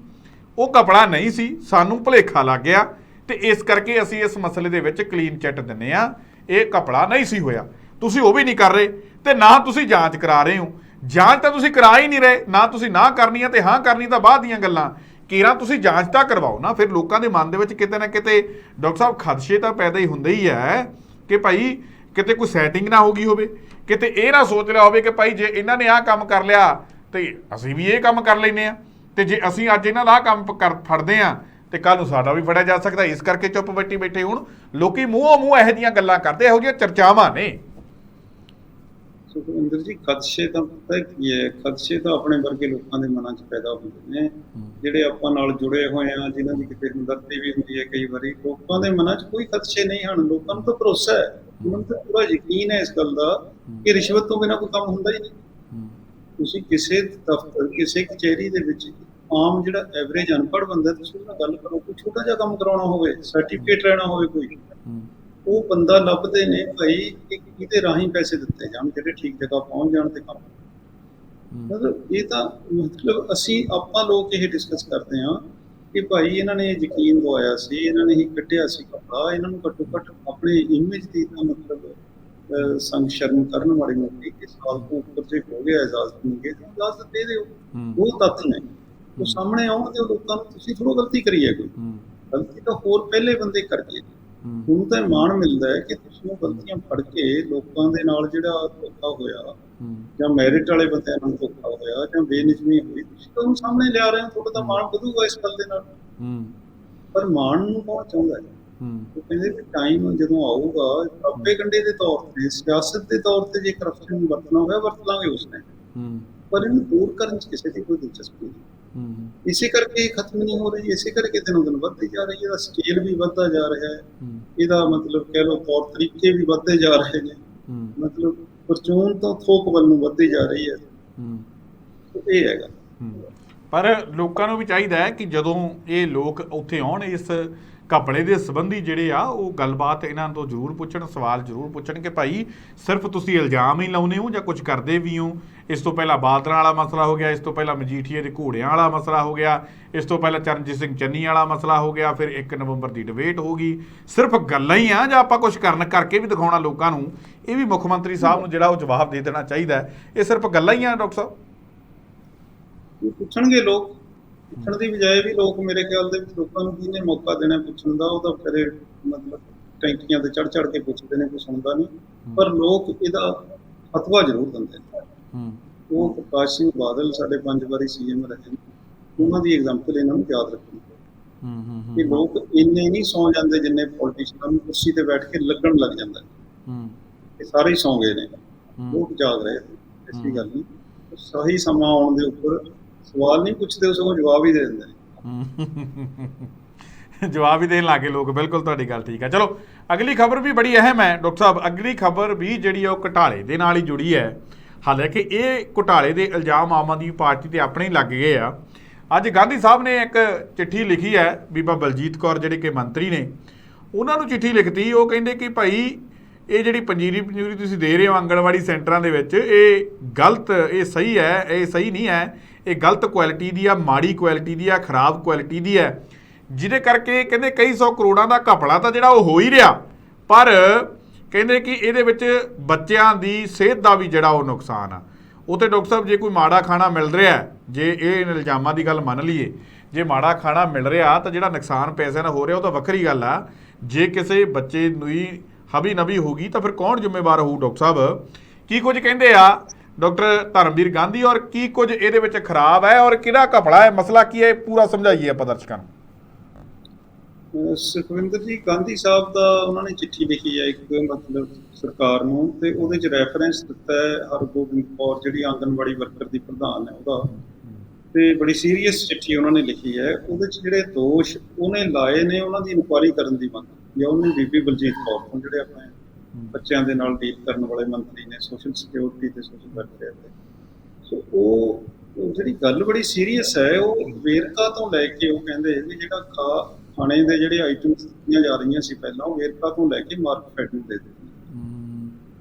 ਉਹ ਕਪੜਾ ਨਹੀਂ ਸੀ, ਸਾਨੂੰ ਭੁਲੇਖਾ ਲੱਗ ਗਿਆ ਤੇ ਇਸ ਕਰਕੇ ਅਸੀਂ ਇਸ ਮਸਲੇ ਦੇ ਵਿੱਚ ਕਲੀਨ ਚਿੱਟ ਦਿੰਨੇ ਆ ਇਹ ਕਪੜਾ ਨਹੀਂ ਸੀ ਹੋਇਆ। ਤੁਸੀਂ ਉਹ ਵੀ ਨਹੀਂ ਕਰ ਰਹੇ ਤੇ ਨਾ ਤੁਸੀਂ ਜਾਂਚ ਕਰਾ ਰਹੇ ਹੋ। ਜਾਂਚ ਤਾਂ ਤੁਸੀਂ ਕਰਾ ਹੀ ਨਹੀਂ ਰਹੇ, ਨਾ ਤੁਸੀਂ ਨਾ ਕਰਨੀ ਆ ਤੇ ਹਾਂ ਕਰਨੀ ਤਾਂ ਬਾਅਦ ਦੀਆਂ ਗੱਲਾਂ। ਕੀਰਾਂ, ਤੁਸੀਂ ਜਾਂਚ ਤਾਂ ਕਰਵਾਓ ਨਾ, ਫਿਰ ਲੋਕਾਂ ਦੇ ਮਨ ਦੇ ਵਿੱਚ ਕਿਤੇ ਨਾ ਕਿਤੇ ਡਾਕਟਰ ਸਾਹਿਬ ਖਦਸ਼ੇ ਤਾਂ ਪੈਦਾ ਹੀ ਹੁੰਦੇ ਹੀ ਹੈ ਕਿ ਭਾਈ ਕਿਤੇ ਕੋਈ ਸੈਟਿੰਗ ਨਾ ਹੋ ਗਈ ਹੋਵੇ, ਕਿਤੇ ਇਹ ਨਾ ਸੋਚ ਲਿਆ ਹੋਵੇ ਕਿ ਭਾਈ ਜੇ ਇਹਨਾਂ ਨੇ ਆਹ ਕੰਮ ਕਰ ਲਿਆ ਤੇ ਅਸੀਂ ਵੀ ਇਹ ਕੰਮ ਕਰ ਲੈਨੇ ਆ ਤੇ ਜੇ ਅਸੀਂ ਅੱਜ ਇਹਨਾਂ ਦਾ ਆਹ ਕੰਮ ਕਰ ਫੜਦੇ ਆ ਤੇ ਕੱਲ ਨੂੰ ਸਾਡਾ ਵੀ ਫੜਿਆ ਜਾ ਸਕਦਾ। ਇਸ ਕਰਕੇ ਚੁੱਪ ਬੱਟੀ ਬੈਠੇ ਹੁਣ ਲੋਕੀ ਮੂੰਹੋਂ ਮੂੰਹ ਇਹੋ ਜਿਹੀਆਂ ਗੱਲਾਂ ਕਰਦੇ ਇਹੋ ਜਿਹੀਆਂ ਚਰਚਾਵਾਂ ਨੇ। ਸੁਖਵਿੰਦਰ ਜੀ ਖਦਸ਼ੇ ਤਾਂ ਪਤਾ ਕੀ ਹੈ ਖਦਸ਼ੇ ਤਾਂ ਆਪਣੇ ਵਰਗੇ ਲੋਕਾਂ ਦੇ ਮਨਾਂ 'ਚ ਪੈਦਾ ਹੁੰਦੇ ਨੇ। ਜਿਹੜੇ ਆਪਾਂ ਨਾਲ ਜੁੜੇ ਹੋਏ ਆ ਜਿਨ੍ਹਾਂ ਦੀ ਕਿਤੇ ਹਮਦਰਦੀ ਵੀ ਹੁੰਦੀ ਹੈ ਕਈ ਵਾਰੀ ਲੋਕਾਂ ਦੇ ਮਨਾਂ 'ਚ ਕੋਈ ਖਦਸ਼ੇ ਨਹੀਂ ਹਨ ਲੋਕਾਂ ਨੂੰ ਤਾਂ ਭਰੋਸਾ ਹੈ। ਉਹਨਾਂ ਨੂੰ ਤਾਂ ਪੂਰਾ ਯਕੀਨ ਹੈ ਇਸ ਗੱਲ ਦਾ ਕਿ ਰਿਸ਼ਵਤ ਤੋਂ ਬਿਨਾਂ ਕੋਈ ਕੰਮ ਹੁੰਦਾ ਹੀ ਨਹੀਂ। ਤੁਸੀਂ ਕਿਸੇ ਦਫ਼ਤਰ ਕਿਸੇ ਕਚਹਿਰੀ ਦੇ ਵਿੱਚ ਆਮ ਜਿਹੜਾ ਐਵਰੇਜ ਅਨਪੜ੍ਹ ਬੰਦਾ ਤੁਸੀਂ ਉਹਦੇ ਨਾਲ ਗੱਲ ਕਰੋ ਕੋਈ ਛੋਟਾ ਜਿਹਾ ਕੰਮ ਕਰਾਉਣਾ ਹੋਵੇ ਸਰਟੀਫਿਕੇਟ ਲੈਣਾ ਹੋਵੇ ਕੋਈ ਉਹ ਬੰਦਾ ਲੱਭਦੇ ਨੇ ਭਾਈ ਕਿ ਕਿਤੇ ਰਾਹੀਂ ਪੈਸੇ ਦਿੱਤੇ ਜਾਣ ਜਿਹੜੇ ਠੀਕ ਜਗ੍ਹਾ ਪਹੁੰਚ ਜਾਣ ਤੇ ਕੰਮ। ਮਤਲਬ ਇਹ ਤਾਂ ਮਤਲਬ ਅਸੀਂ ਆਪਾਂ ਲੋਕ ਇਹ ਡਿਸਕਸ ਕਰਦੇ ਹਾਂ ਕਿ ਭਾਈ ਇਹਨਾਂ ਨੇ ਯਕੀਨ ਦਵਾਇਆ ਸੀ ਇਹਨਾਂ ਨੇ ਹੀ ਕੱਢਿਆ ਸੀ ਕਪੜਾ ਇਹਨਾਂ ਨੂੰ ਘੱਟੋ ਘੱਟ ਆਪਣੇ ਇਮੇਜ ਦੀ ਤਾਂ ਮਤਲਬ ਸੰਗ ਸ਼ਰਮ ਕਰਨ ਵਾਲੀ ਮੋਟੀ ਕਿ ਸਾਲ ਤੋਂ ਉੱਪਰ ਜੇ ਹੋ ਗਿਆ ਇਜਾਜ਼ਤ ਮੰਗੇ ਤਾਂ ਇਜਾਜ਼ਤ ਦੇ ਦਿਓ। ਉਹ ਤੱਥ ਨੇ। ਉਹ ਸਾਹਮਣੇ ਆਉਣਗੇ ਉਹ ਲੋਕਾਂ ਨੂੰ ਤੁਸੀਂ ਥੋੜ੍ਹਾ ਗਲਤੀ ਕਰੀ ਹੈ ਕੋਈ। ਗਲਤੀ ਤਾਂ ਹੋਰ ਪਹਿਲੇ ਬੰਦੇ ਕਰ ਗਏ। ਹੁਣ ਤਾਂ ਮਾਣ ਮਿਲਦਾ ਹੈ ਕਿ ਤੁਸੀਂ ਉਹ ਗਲਤੀਆਂ ਫੜ ਕੇ ਲੋਕਾਂ ਦੇ ਨਾਲ ਜਿਹੜਾ ਧੋਖਾ ਹੋਇਆ ਜਾਂ ਮੈਰਿਟ ਵਾਲੇ ਬੰਦਿਆਂ ਨਾਲ ਧੋਖਾ ਹੋਇਆ ਜਾਂ ਬੇਨਿਜਮੀ ਹੋਈ ਤੁਸੀਂ ਤਾਂ ਉਹਨੂੰ ਸਾਹਮਣੇ ਲਿਆ ਰਹੇ ਹੋ ਤੁਹਾਡਾ ਤਾਂ ਮਾਣ ਵਧੂਗਾ ਇਸ ਗੱਲ ਦੇ ਨਾਲ। ਪਰ ਮਾਣ ਨੂੰ ਕੌਣ ਚਾਹੁੰਦਾ ਹੈ? ਹੂੰ। ਉਹ ਕਹਿੰਦੇ ਕਿ ਟਾਈਮ ਜਦੋਂ ਆਊਗਾ ਆਪੇ ਕੰਡੇ ਦੇ ਤੌਰ ਤੇ ਸਿਆਸਤ ਦੇ ਤੌਰ ਤੇ ਜੇ ਕਰਪਸ਼ਨ ਵਰਤਣਾ ਹੋਇਆ ਵਰਤ ਲਾਂਗੇ ਉਸ ਨੇ ਹੂੰ। ਪਰ ਇਹਨੂੰ ਦੂਰ ਕਰਨ ਚ ਕਿਸੇ ਦੀ ਕੋਈ ਦਿਲਚਸਪੀ ਨਹੀਂ। ਇਸੇ ਕਰਕੇ ਇਹ ਖਤਮ ਨਹੀਂ ਹੋ ਰਹੀ ਇਸੇ ਕਰਕੇ ਦਿਨੋਂ ਦਿਨ ਵੱਧਦੀ ਜਾ ਰਹੀ ਹੈ ਇਹਦਾ ਸਕੇਲ ਵੀ ਵੱਧਦਾ ਜਾ ਰਿਹਾ ਹੈ। ਇਹਦਾ ਮਤਲਬ ਕਹਿ ਲਓ ਤੌਰ ਤਰੀਕੇ ਵੀ ਵੱਧਦੇ ਜਾ ਰਹੇ ਨੇ। ਮਤਲਬ ਪਰਚੂਨ ਤੋਂ ਥੋਕ ਵੱਲ ਨੂੰ ਵੱਧਦੀ ਜਾ ਰਹੀ ਹੈ। ਇਹ ਹੈਗਾ। ਪਰ ਲੋਕਾਂ ਨੂੰ ਵੀ ਚਾਹੀਦਾ ਹੈ ਕਿ ਜਦੋਂ ਇਹ ਲੋਕ ਉੱਥੇ ਆਉਣ ਇਸ ਕਪੜੇ ਦੇ ਸੰਬੰਧੀ ਜਿਹੜੇ ਆ, ਉਹ ਗੱਲਬਾਤ ਇਹਨਾਂ ਤੋਂ ਜ਼ਰੂਰ ਪੁੱਛਣ, ਸਵਾਲ ਜ਼ਰੂਰ ਪੁੱਛਣ ਕਿ ਭਾਈ। ਸਿਰਫ ਤੁਸੀਂ ਇਲਜ਼ਾਮ ਹੀ ਲਾਉਨੇ ਹੋ ਜਾਂ ਕੁਝ ਕਰਦੇ ਵੀ ਹੋ? ਇਸ ਤੋਂ ਪਹਿਲਾਂ ਬਾਦਲਾਂ ਵਾਲਾ ਮਸਲਾ ਹੋ ਗਿਆ, ਇਸ ਤੋਂ ਪਹਿਲਾਂ ਮਜੀਠੀਏ ਦੇ ਘੋੜਿਆਂ ਵਾਲਾ ਮਸਲਾ ਹੋ ਗਿਆ, ਇਸ ਤੋਂ ਪਹਿਲਾਂ ਚਰਨਜੀਤ ਸਿੰਘ ਚੰਨੀ ਵਾਲਾ ਮਸਲਾ ਹੋ ਗਿਆ, ਫਿਰ 1 ਨਵੰਬਰ ਦੀ ਡਿਬੇਟ ਹੋ ਗਈ। ਸਿਰਫ ਗੱਲਾਂ ਹੀ ਆ ਜਾਂ ਆਪਾਂ ਕੁਝ ਕਰਨ ਕਰਕੇ ਵੀ ਦਿਖਾਉਣਾ ਲੋਕਾਂ ਨੂੰ? ਇਹ ਵੀ ਮੁੱਖ ਮੰਤਰੀ ਸਾਹਿਬ ਨੂੰ ਜਿਹੜਾ ਉਹ ਜਵਾਬ ਦੇ ਦੇਣਾ ਚਾਹੀਦਾ ਇਹ ਸਿਰਫ ਗੱਲਾਂ ਹੀ ਆ, ਡਾਕਟਰ ਸਾਹਿਬ? ਪੁੱਛਣਗੇ ਲੋਕ। ਪੁੱਛਣ ਦੀ ਬਜਾਏ ਵੀ ਲੋਕ ਮੇਰੇ ਖਿਆਲ ਦੇ ਵਿੱਚ ਲੋਕਾਂ ਨੂੰ ਕਿਹਨੇ ਮੌਕਾ ਦੇਣਾ ਪੁੱਛਣ ਦਾ ਉਹ ਤਾਂ ਕਰੇ ਮਤਲਬ ਟੈਂਕੀਆਂ ਤੇ ਚੜ ਚੜ ਕੇ ਪੁੱਛਦੇ ਨੇ ਕੋਈ ਸੁਣਦਾ ਨਹੀਂ ਪਰ ਲੋਕ ਇਹਦਾ ਫਤਵਾ ਜ਼ਰੂਰ ਦਿੰਦੇ ਨੇ। ਹੂੰ। ਉਹ ਪ੍ਰਕਾਸ਼ ਸਿੰਘ ਬਾਦਲ ਸਾਡੇ ਪੰਜ ਵਾਰੀ ਸੀਐਮ ਰਹੇ ਨੇ। ਉਹਨਾਂ ਦੀ ਐਗਜ਼ਾਮਪਲ ਇਹਨਾਂ ਨੂੰ ਯਾਦ ਰੱਖਣੀ ਹੂੰ। ਹੂੰ ਕਿ ਲੋਕ ਇੰਨੇ ਨਹੀਂ ਸੌ ਜਾਂਦੇ ਜਿੰਨੇ ਪੋਲੀਟੀਸ਼ੀਅਨਾਂ ਨੂੰ ਕੁਰਸੀ ਤੇ ਬੈਠ ਕੇ ਲੱਗਣ ਲੱਗ ਜਾਂਦਾ ਹੂੰ। ਇਹ ਸਾਰੇ ਹੀ ਸੌਂ ਗਏ ਨੇ। ਲੋਕ ਜਾਗ ਰਹੇ ਨੇ। ਐਸੀ ਗੱਲ ਨਹੀਂ। ਸਹੀ ਸਮਾਂ ਆਉਣ ਦੇ ਉੱਪਰ ਸਵਾਲ ਨਹੀਂ ਪੁੱਛਦੇ ਉਸ ਨੂੰ ਜਵਾਬ ਹੀ ਦੇ ਦਿੰਦੇ ਨੇ। ਜਵਾਬ ਹੀ ਦੇਣ ਲੱਗੇ ਲੋਕ, ਬਿਲਕੁਲ ਤੁਹਾਡੀ ਗੱਲ ਠੀਕ ਹੈ ਚਲੋ, ਅਗਲੀ ਖਬਰ ਵੀ ਬੜੀ ਅਹਿਮ ਹੈ, ਡਾਕਟਰ ਸਾਹਿਬ, ਅਗਲੀ ਖਬਰ ਵੀ ਜਿਹੜੀ ਹੈ ਉਹ ਘਟਾਲੇ ਦੇ ਨਾਲ ਹੀ ਜੁੜੀ ਹੈ। ਹਾਲਾਂਕਿ ਇਹ ਘਟਾਲੇ ਦੇ ਇਲਜ਼ਾਮ ਆਮ ਆਦਮੀ ਪਾਰਟੀ ਤੇ ਆਪਣੇ ਹੀ ਲੱਗ ਗਏ ਆ। ਅੱਜ ਗਾਂਧੀ ਸਾਹਿਬ ਨੇ ਇੱਕ ਚਿੱਠੀ ਲਿਖੀ ਹੈ, ਬੀਬਾ ਬਲਜੀਤ ਕੌਰ ਜਿਹੜੇ ਕਿ ਮੰਤਰੀ ਨੇ। ਉਹਨਾਂ ਨੂੰ ਚਿੱਠੀ ਲਿਖਤੀ, ਉਹ ਕਹਿੰਦੇ ਕਿ ਭਾਈ ਇਹ ਜਿਹੜੀ ਪੰਜੀਰੀ ਪੰਜੂਰੀ ਤੁਸੀਂ ਦੇ ਰਹੇ ਹੋ ਆਂਗਣਵਾੜੀ ਸੈਂਟਰਾਂ ਦੇ ਵਿੱਚ, ਇਹ ਗਲਤ, ਇਹ ਸਹੀ ਹੈ, ਇਹ ਸਹੀ ਨਹੀਂ ਹੈ। ਇਹ ਗਲਤ ਕੁਆਲਿਟੀ ਦੀ ਆ, ਮਾੜੀ ਕੁਆਲਿਟੀ ਦੀ ਆ, ਖਰਾਬ ਕੁਆਲਿਟੀ ਦੀ ਹੈ। ਜਿਹਦੇ ਕਰਕੇ ਕਹਿੰਦੇ ਕਈ ਸੌ ਕਰੋੜਾਂ ਦਾ ਘਪਲਾ ਤਾਂ ਜਿਹੜਾ ਉਹ ਹੋ ਹੀ ਰਿਹਾ। ਪਰ ਕਹਿੰਦੇ ਕਿ ਇਹਦੇ ਵਿੱਚ ਬੱਚਿਆਂ ਦੀ ਸਿਹਤ ਦਾ ਵੀ ਜਿਹੜਾ ਉਹ ਨੁਕਸਾਨ ਆ। ਉਹ ਡਾਕਟਰ ਸਾਹਿਬ, ਜੇ ਕੋਈ ਮਾੜਾ ਖਾਣਾ ਮਿਲ ਰਿਹਾ, ਜੇ ਇਹ ਇਲਜ਼ਾਮਾਂ ਦੀ ਗੱਲ ਮੰਨ ਲਈਏ, ਜੇ ਮਾੜਾ ਖਾਣਾ ਮਿਲ ਰਿਹਾ ਤਾਂ ਜਿਹੜਾ ਨੁਕਸਾਨ ਪੈਸੇ ਨਾਲ ਹੋ ਰਿਹਾ ਉਹ ਤਾਂ ਵੱਖਰੀ ਗੱਲ ਆ। ਜੇ ਕਿਸੇ ਬੱਚੇ ਨੂੰ ਹੀ ਹਬੀ ਨਬੀ ਹੋਗੀ ਤਾਂ ਫਿਰ ਕੌਣ ਜ਼ਿੰਮੇਵਾਰ ਹੋਊ ਡਾਕਟਰ ਸਾਹਿਬ? ਕੀ ਕੁਝ ਕਹਿੰਦੇ ਆ ਡਾਕਟਰ ਧਰਮਵੀਰ ਗਾਂਧੀ ਔਰ ਕੀ ਕੁਝ ਇਹਦੇ ਵਿੱਚ ਖਰਾਬ ਹੈ ਔਰ ਕਿਹੜਾ ਘਪਲਾ ਹੈ? ਮਸਲਾ ਕੀ ਹੈ? ਇਹ ਪੂਰਾ ਸਮਝਾਈਏ ਆਪਾਂ ਦਰਸ਼ਕਾਂ ਨੂੰ। ਸੁਖਵਿੰਦਰ ਜੀ, ਗਾਂਧੀ ਸਾਹਿਬ ਦਾ ਉਹਨਾਂ ਨੇ ਚਿੱਠੀ ਲਿਖੀ ਹੈ ਇੱਕ, ਮਤਲਬ ਸਰਕਾਰ ਨੂੰ ਤੇ ਉਹਦੇ ਚ ਰੈਫਰੈਂਸ ਦਿੱਤਾ ਹੈ ਹਰਗੋਬਿੰਦ ਕੌਰ, ਜਿਹੜੀ ਆਂਗਨਵਾੜੀ ਵਰਕਰ ਦੀ ਪ੍ਰਧਾਨ ਹੈ ਉਹਦਾ। ਤੇ ਬੜੀ ਸੀਰੀਅਸ ਚਿੱਠੀ ਉਹਨਾਂ ਨੇ ਲਿਖੀ ਹੈ। ਉਹਦੇ ਚ ਜਿਹੜੇ ਦੋਸ਼ ਉਹਨੇ ਲਾਏ ਨੇ, ਉਹਨਾਂ ਦੀ ਇਨਕੁਆਇਰੀ ਕਰਨ ਦੀ ਮੰਗ ਜਾਂ ਉਹਨੇ ਬੀਬੀ ਬਲਜੀਤ ਕੌਰ ਤੋਂ ਜਿਹੜੇ ਆਪਣੇ ਬੱਚਿਆਂ ਦੇ ਨਾਲ ਡੀਲ ਕਰਨ ਵਾਲੇ ਮੰਤਰੀ ਨੇ ਸੋਸ਼ਲ ਸਿਕਿਉਰਿਟੀ ਤੇ ਸੋਸ਼ਲ ਵੈਲਫੇਅਰ ਦੇ ਸੋ ਉਹ ਜਿਹੜੀ ਗੱਲ ਬੜੀ ਸੀਰੀਅਸ ਹੈ ਉਹ ਵੇਰਕਾ ਤੋਂ ਲੈ ਕੇ ਉਹ ਕਹਿੰਦੇ ਵੀ ਜਿਹੜਾ ਖਾ ਖਾਣੇ ਦੇ ਜਿਹੜੇ ਆਈਟਮਸ ਦਿੱਤੀਆਂ ਜਾ ਰਹੀਆਂ ਸੀ ਪਹਿਲਾਂ ਉਹ ਵੇਰਕਾ ਤੋਂ ਲੈ ਕੇ ਮਾਰਕ ਫੈਡ ਨੂੰ ਦੇ ਦਿੱਤੀਆਂ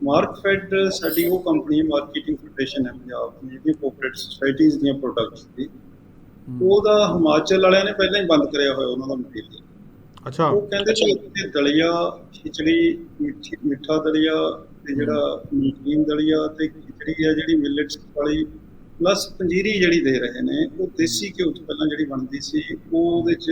ਮਾਰਕ ਫੈਡ ਸਾਡੀ ਉਹ ਕੰਪਨੀ ਮਾਰਕੀਟਿੰਗ ਫੈਡਰੇਸ਼ਨ ਹੈ ਪੰਜਾਬ ਦੀ ਜਿਹੜੀ ਕੋਆਪਰੇਟ ਸੁਸਾਇਟੀਜ਼ ਦੀਆਂ ਪ੍ਰੋਡਕਟਸ ਦੀ। ਉਹਦਾ ਹਿਮਾਚਲ ਵਾਲਿਆਂ ਨੇ ਪਹਿਲਾਂ ਹੀ ਬੰਦ ਕਰਿਆ ਹੋਇਆ ਉਹਨਾਂ ਦਾ ਮਟੀਰੀਅਲ ਅੱਛਾ। ਉਹ ਕਹਿੰਦੇ ਕਿ ਦਲੀਆ ਖਿਚੜੀ ਮਿੱਠੀ- ਮਿੱਠਾ ਦਲੀਆ ਤੇ ਜਿਹੜਾ ਨਮਕੀਨ ਦਲੀਆ ਤੇ ਖਿਚੜੀ ਹੈ ਜਿਹੜੀ ਮਿਲਟਸ ਵਾਲੀ ਪਲੱਸ ਪੰਜੀਰੀ ਜਿਹੜੀ ਦੇ ਰਹੇ ਨੇ ਉਹ ਦੇਸੀ ਘਿਓ ਚ ਪਹਿਲਾਂ ਜਿਹੜੀ ਬਣਦੀ ਸੀ ਉਹ ਉਹਦੇ ਚ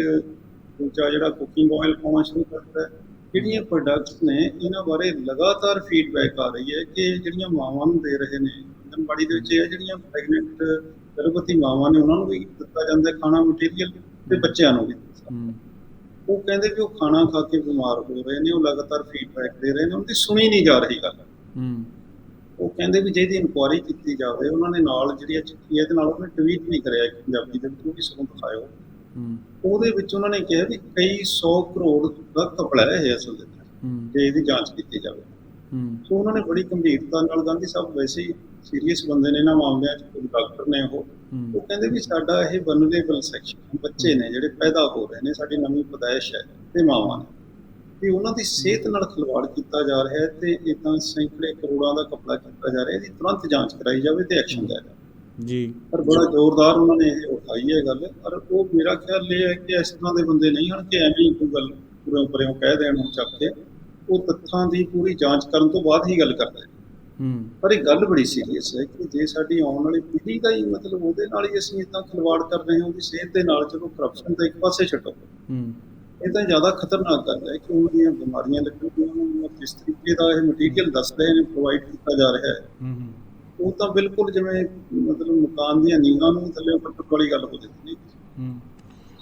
ਦੂਜਾ ਜਿਹੜਾ ਕੁਕਿੰਗ ਆਇਲ ਪਾਉਣਾ ਸ਼ੁਰੂ ਕਰਤਾ ਹੈ ਜਿਹੜੀਆਂ ਪ੍ਰੋਡਕਟਸ ਨੇ ਇਹਨਾਂ ਬਾਰੇ ਲਗਾਤਾਰ ਫੀਡਬੈਕ ਆ ਰਹੀ ਹੈ ਕਿ ਜਿਹੜੀਆਂ ਮਾਵਾਂ ਨੂੰ ਦੇ ਰਹੇ ਨੇ ਆਂਗਨਵਾੜੀ ਦੇ ਵਿੱਚ ਇਹ ਜਿਹੜੀਆਂ ਪ੍ਰੈਗਨੈਂਟ ਗਰਭਵਤੀ ਮਾਵਾਂ ਨੇ ਉਹਨਾਂ ਨੂੰ ਵੀ ਦਿੱਤਾ ਜਾਂਦਾ ਖਾਣਾ ਮਟੀਰੀਅਲ ਤੇ ਬੱਚਿਆਂ ਨੂੰ ਵੀ। ਉਹ ਕਹਿੰਦੇ ਕਿ ਉਹ ਖਾਣਾ ਖਾ ਕੇ ਬਿਮਾਰ ਹੋ ਰਹੇ ਨੇ ਉਹ ਲਗਾਤਾਰ ਫੀਡਬੈਕ ਦੇ ਰਹੇ ਨੇ ਉਹਨਾਂ ਦੀ ਸੁਣੀ ਨਹੀਂ ਜਾ ਰਹੀ ਗੱਲ। ਉਹ ਕਹਿੰਦੇ ਵੀ ਜਿਹਦੀ ਇਨਕੁਆਇਰੀ ਕੀਤੀ ਜਾਵੇ ਉਹਨਾਂ ਨੇ ਨਾਲ ਜਿਹੜੀ ਚਿੱਠੀ ਹੈ ਤੇ ਨਾਲ ਉਹਨੇ ਟਵੀਟ ਨਹੀਂ ਕਰਿਆ ਪੰਜਾਬੀ ਦੇ ਵਿੱਚ ਉਹ ਵੀ ਸਗੋਂ ਦਿਖਾਇਓ। ਉਹਦੇ ਵਿੱਚ ਉਹਨਾਂ ਨੇ ਕਿਹਾ ਵੀ ਕਈ 100 ਕਰੋੜ ਦਾ ਕਪੜਾ ਹੈ ਇਹ ਅਸਲ ਦੇ ਵਿੱਚ ਤੇ ਇਹਦੀ ਜਾਂਚ ਕੀਤੀ ਜਾਵੇ। ਸੋ ਉਹਨਾਂ ਨੇ ਬੜੀ ਗੰਭੀਰਤਾ ਨਾਲ ਗਾਂਧੀ ਸਾਹਿਬ ਵੈਸੇ ਹੀ ਸੀਰੀਅਸ ਬੰਦੇ ਨੇ ਇਹਨਾਂ ਮਾਮਲਿਆਂ 'ਚ ਕੋਈ ਡਾਕਟਰ ਨੇ ਉਹ ਉਹ ਕਹਿੰਦੇ ਵੀ ਸਾਡਾ ਇਹ ਵਨਰੇਬਲ ਸੈਕਸ਼ਨ ਬੱਚੇ ਨੇ ਜਿਹੜੇ ਪੈਦਾ ਹੋ ਰਹੇ ਨੇ ਸਾਡੀ ਨਵੀਂ ਪਦਾਇਸ਼ ਹੈ ਤੇ ਮਾਵਾਂ ਨੇ। ਵੀ ਉਹਨਾਂ ਦੀ ਸਿਹਤ ਨਾਲ ਖਿਲਵਾੜ ਕੀਤਾ ਜਾ ਰਿਹਾ ਹੈ ਤੇ ਇਦਾਂ ਸੈਂਕੜੇ ਕਰੋੜਾਂ ਦਾ ਕਪੜਾ ਕੀਤਾ ਜਾ ਰਿਹਾ ਇਹਦੀ ਤੁਰੰਤ ਜਾਂਚ ਕਰਾਈ ਜਾਵੇ ਤੇ ਐਕਸ਼ਨ ਲਿਆ ਜਾਵੇ। ਜੀ। ਪਰ ਬੜਾ ਜ਼ੋਰਦਾਰ ਉਹਨਾਂ ਨੇ ਇਹ ਉਠਾਈ ਹੈ ਗੱਲ ਪਰ ਉਹ ਮੇਰਾ ਖਿਆਲ ਇਹ ਹੈ ਕਿ ਇਸ ਤਰ੍ਹਾਂ ਦੇ ਬੰਦੇ ਨਹੀਂ ਹਨ ਕਿ ਐਵੇਂ ਹੀ ਕੋਈ ਗੱਲ ਪੂਰੇ ਪਰਿਓਂ ਕਹਿ ਦੇਣ ਨੂੰ ਚੱਕ ਕੇ ਉਹ ਤੱਥਾਂ ਦੀ ਪੂਰੀ ਜਾਂਚ ਕਰਨ ਤੋਂ ਬਾਅਦ ਹੀ ਗੱਲ ਕਰਦੇ ਹੂੰ। ਪਰ ਇਹ ਗੱਲ ਬੜੀ ਸੀਰੀਅਸ ਹੈ ਕਿ ਜੇ ਸਾਡੀ ਆਉਣ ਵਾਲੀ ਪੀੜ੍ਹੀ ਦਾ ਹੀ ਮਤਲਬ ਉਹਦੇ ਨਾਲ ਹੀ ਅਸੀਂ ਇਦਾਂ ਖਿਲਵਾੜ ਕਰ ਰਹੇ ਹਾਂ ਉਹਦੀ ਸਿਹਤ ਦੇ ਨਾਲ ਚਲੋ ਕਰਪਸ਼ਨ ਤਾਂ ਇੱਕ ਪਾਸੇ ਛੱਡੋ। ਹੂੰ। ਇਹ ਤਾਂ ਜ਼ਿਆਦਾ ਖਤਰਨਾਕ ਗੱਲ ਹੈ ਕਿ ਉਹਨਾਂ ਦੀਆਂ ਬਿਮਾਰੀਆਂ ਲੱਗਣਗੀਆਂ ਉਹਨਾਂ ਨੂੰ ਜਿਸ ਤਰੀਕੇ ਦਾ ਇਹ ਮਟੀਰੀਅਲ ਦੱਸ ਰਹੇ ਨੇ ਪ੍ਰੋਵਾਈਡ ਕੀਤਾ ਜਾ ਰਿਹਾ ਹੈ। ਹੂੰ ਉਹ ਤਾਂ ਬਿਲਕੁਲ ਜਿਵੇਂ ਮਤਲਬ ਮਕਾਨ ਦੀਆਂ ਨੀਂਹਾਂ ਨੂੰ ਥੱਲੇ ਪੱਟਣ ਵਾਲੀ ਗੱਲ ਹੋ ਜਾਂਦੀ ਹੈ।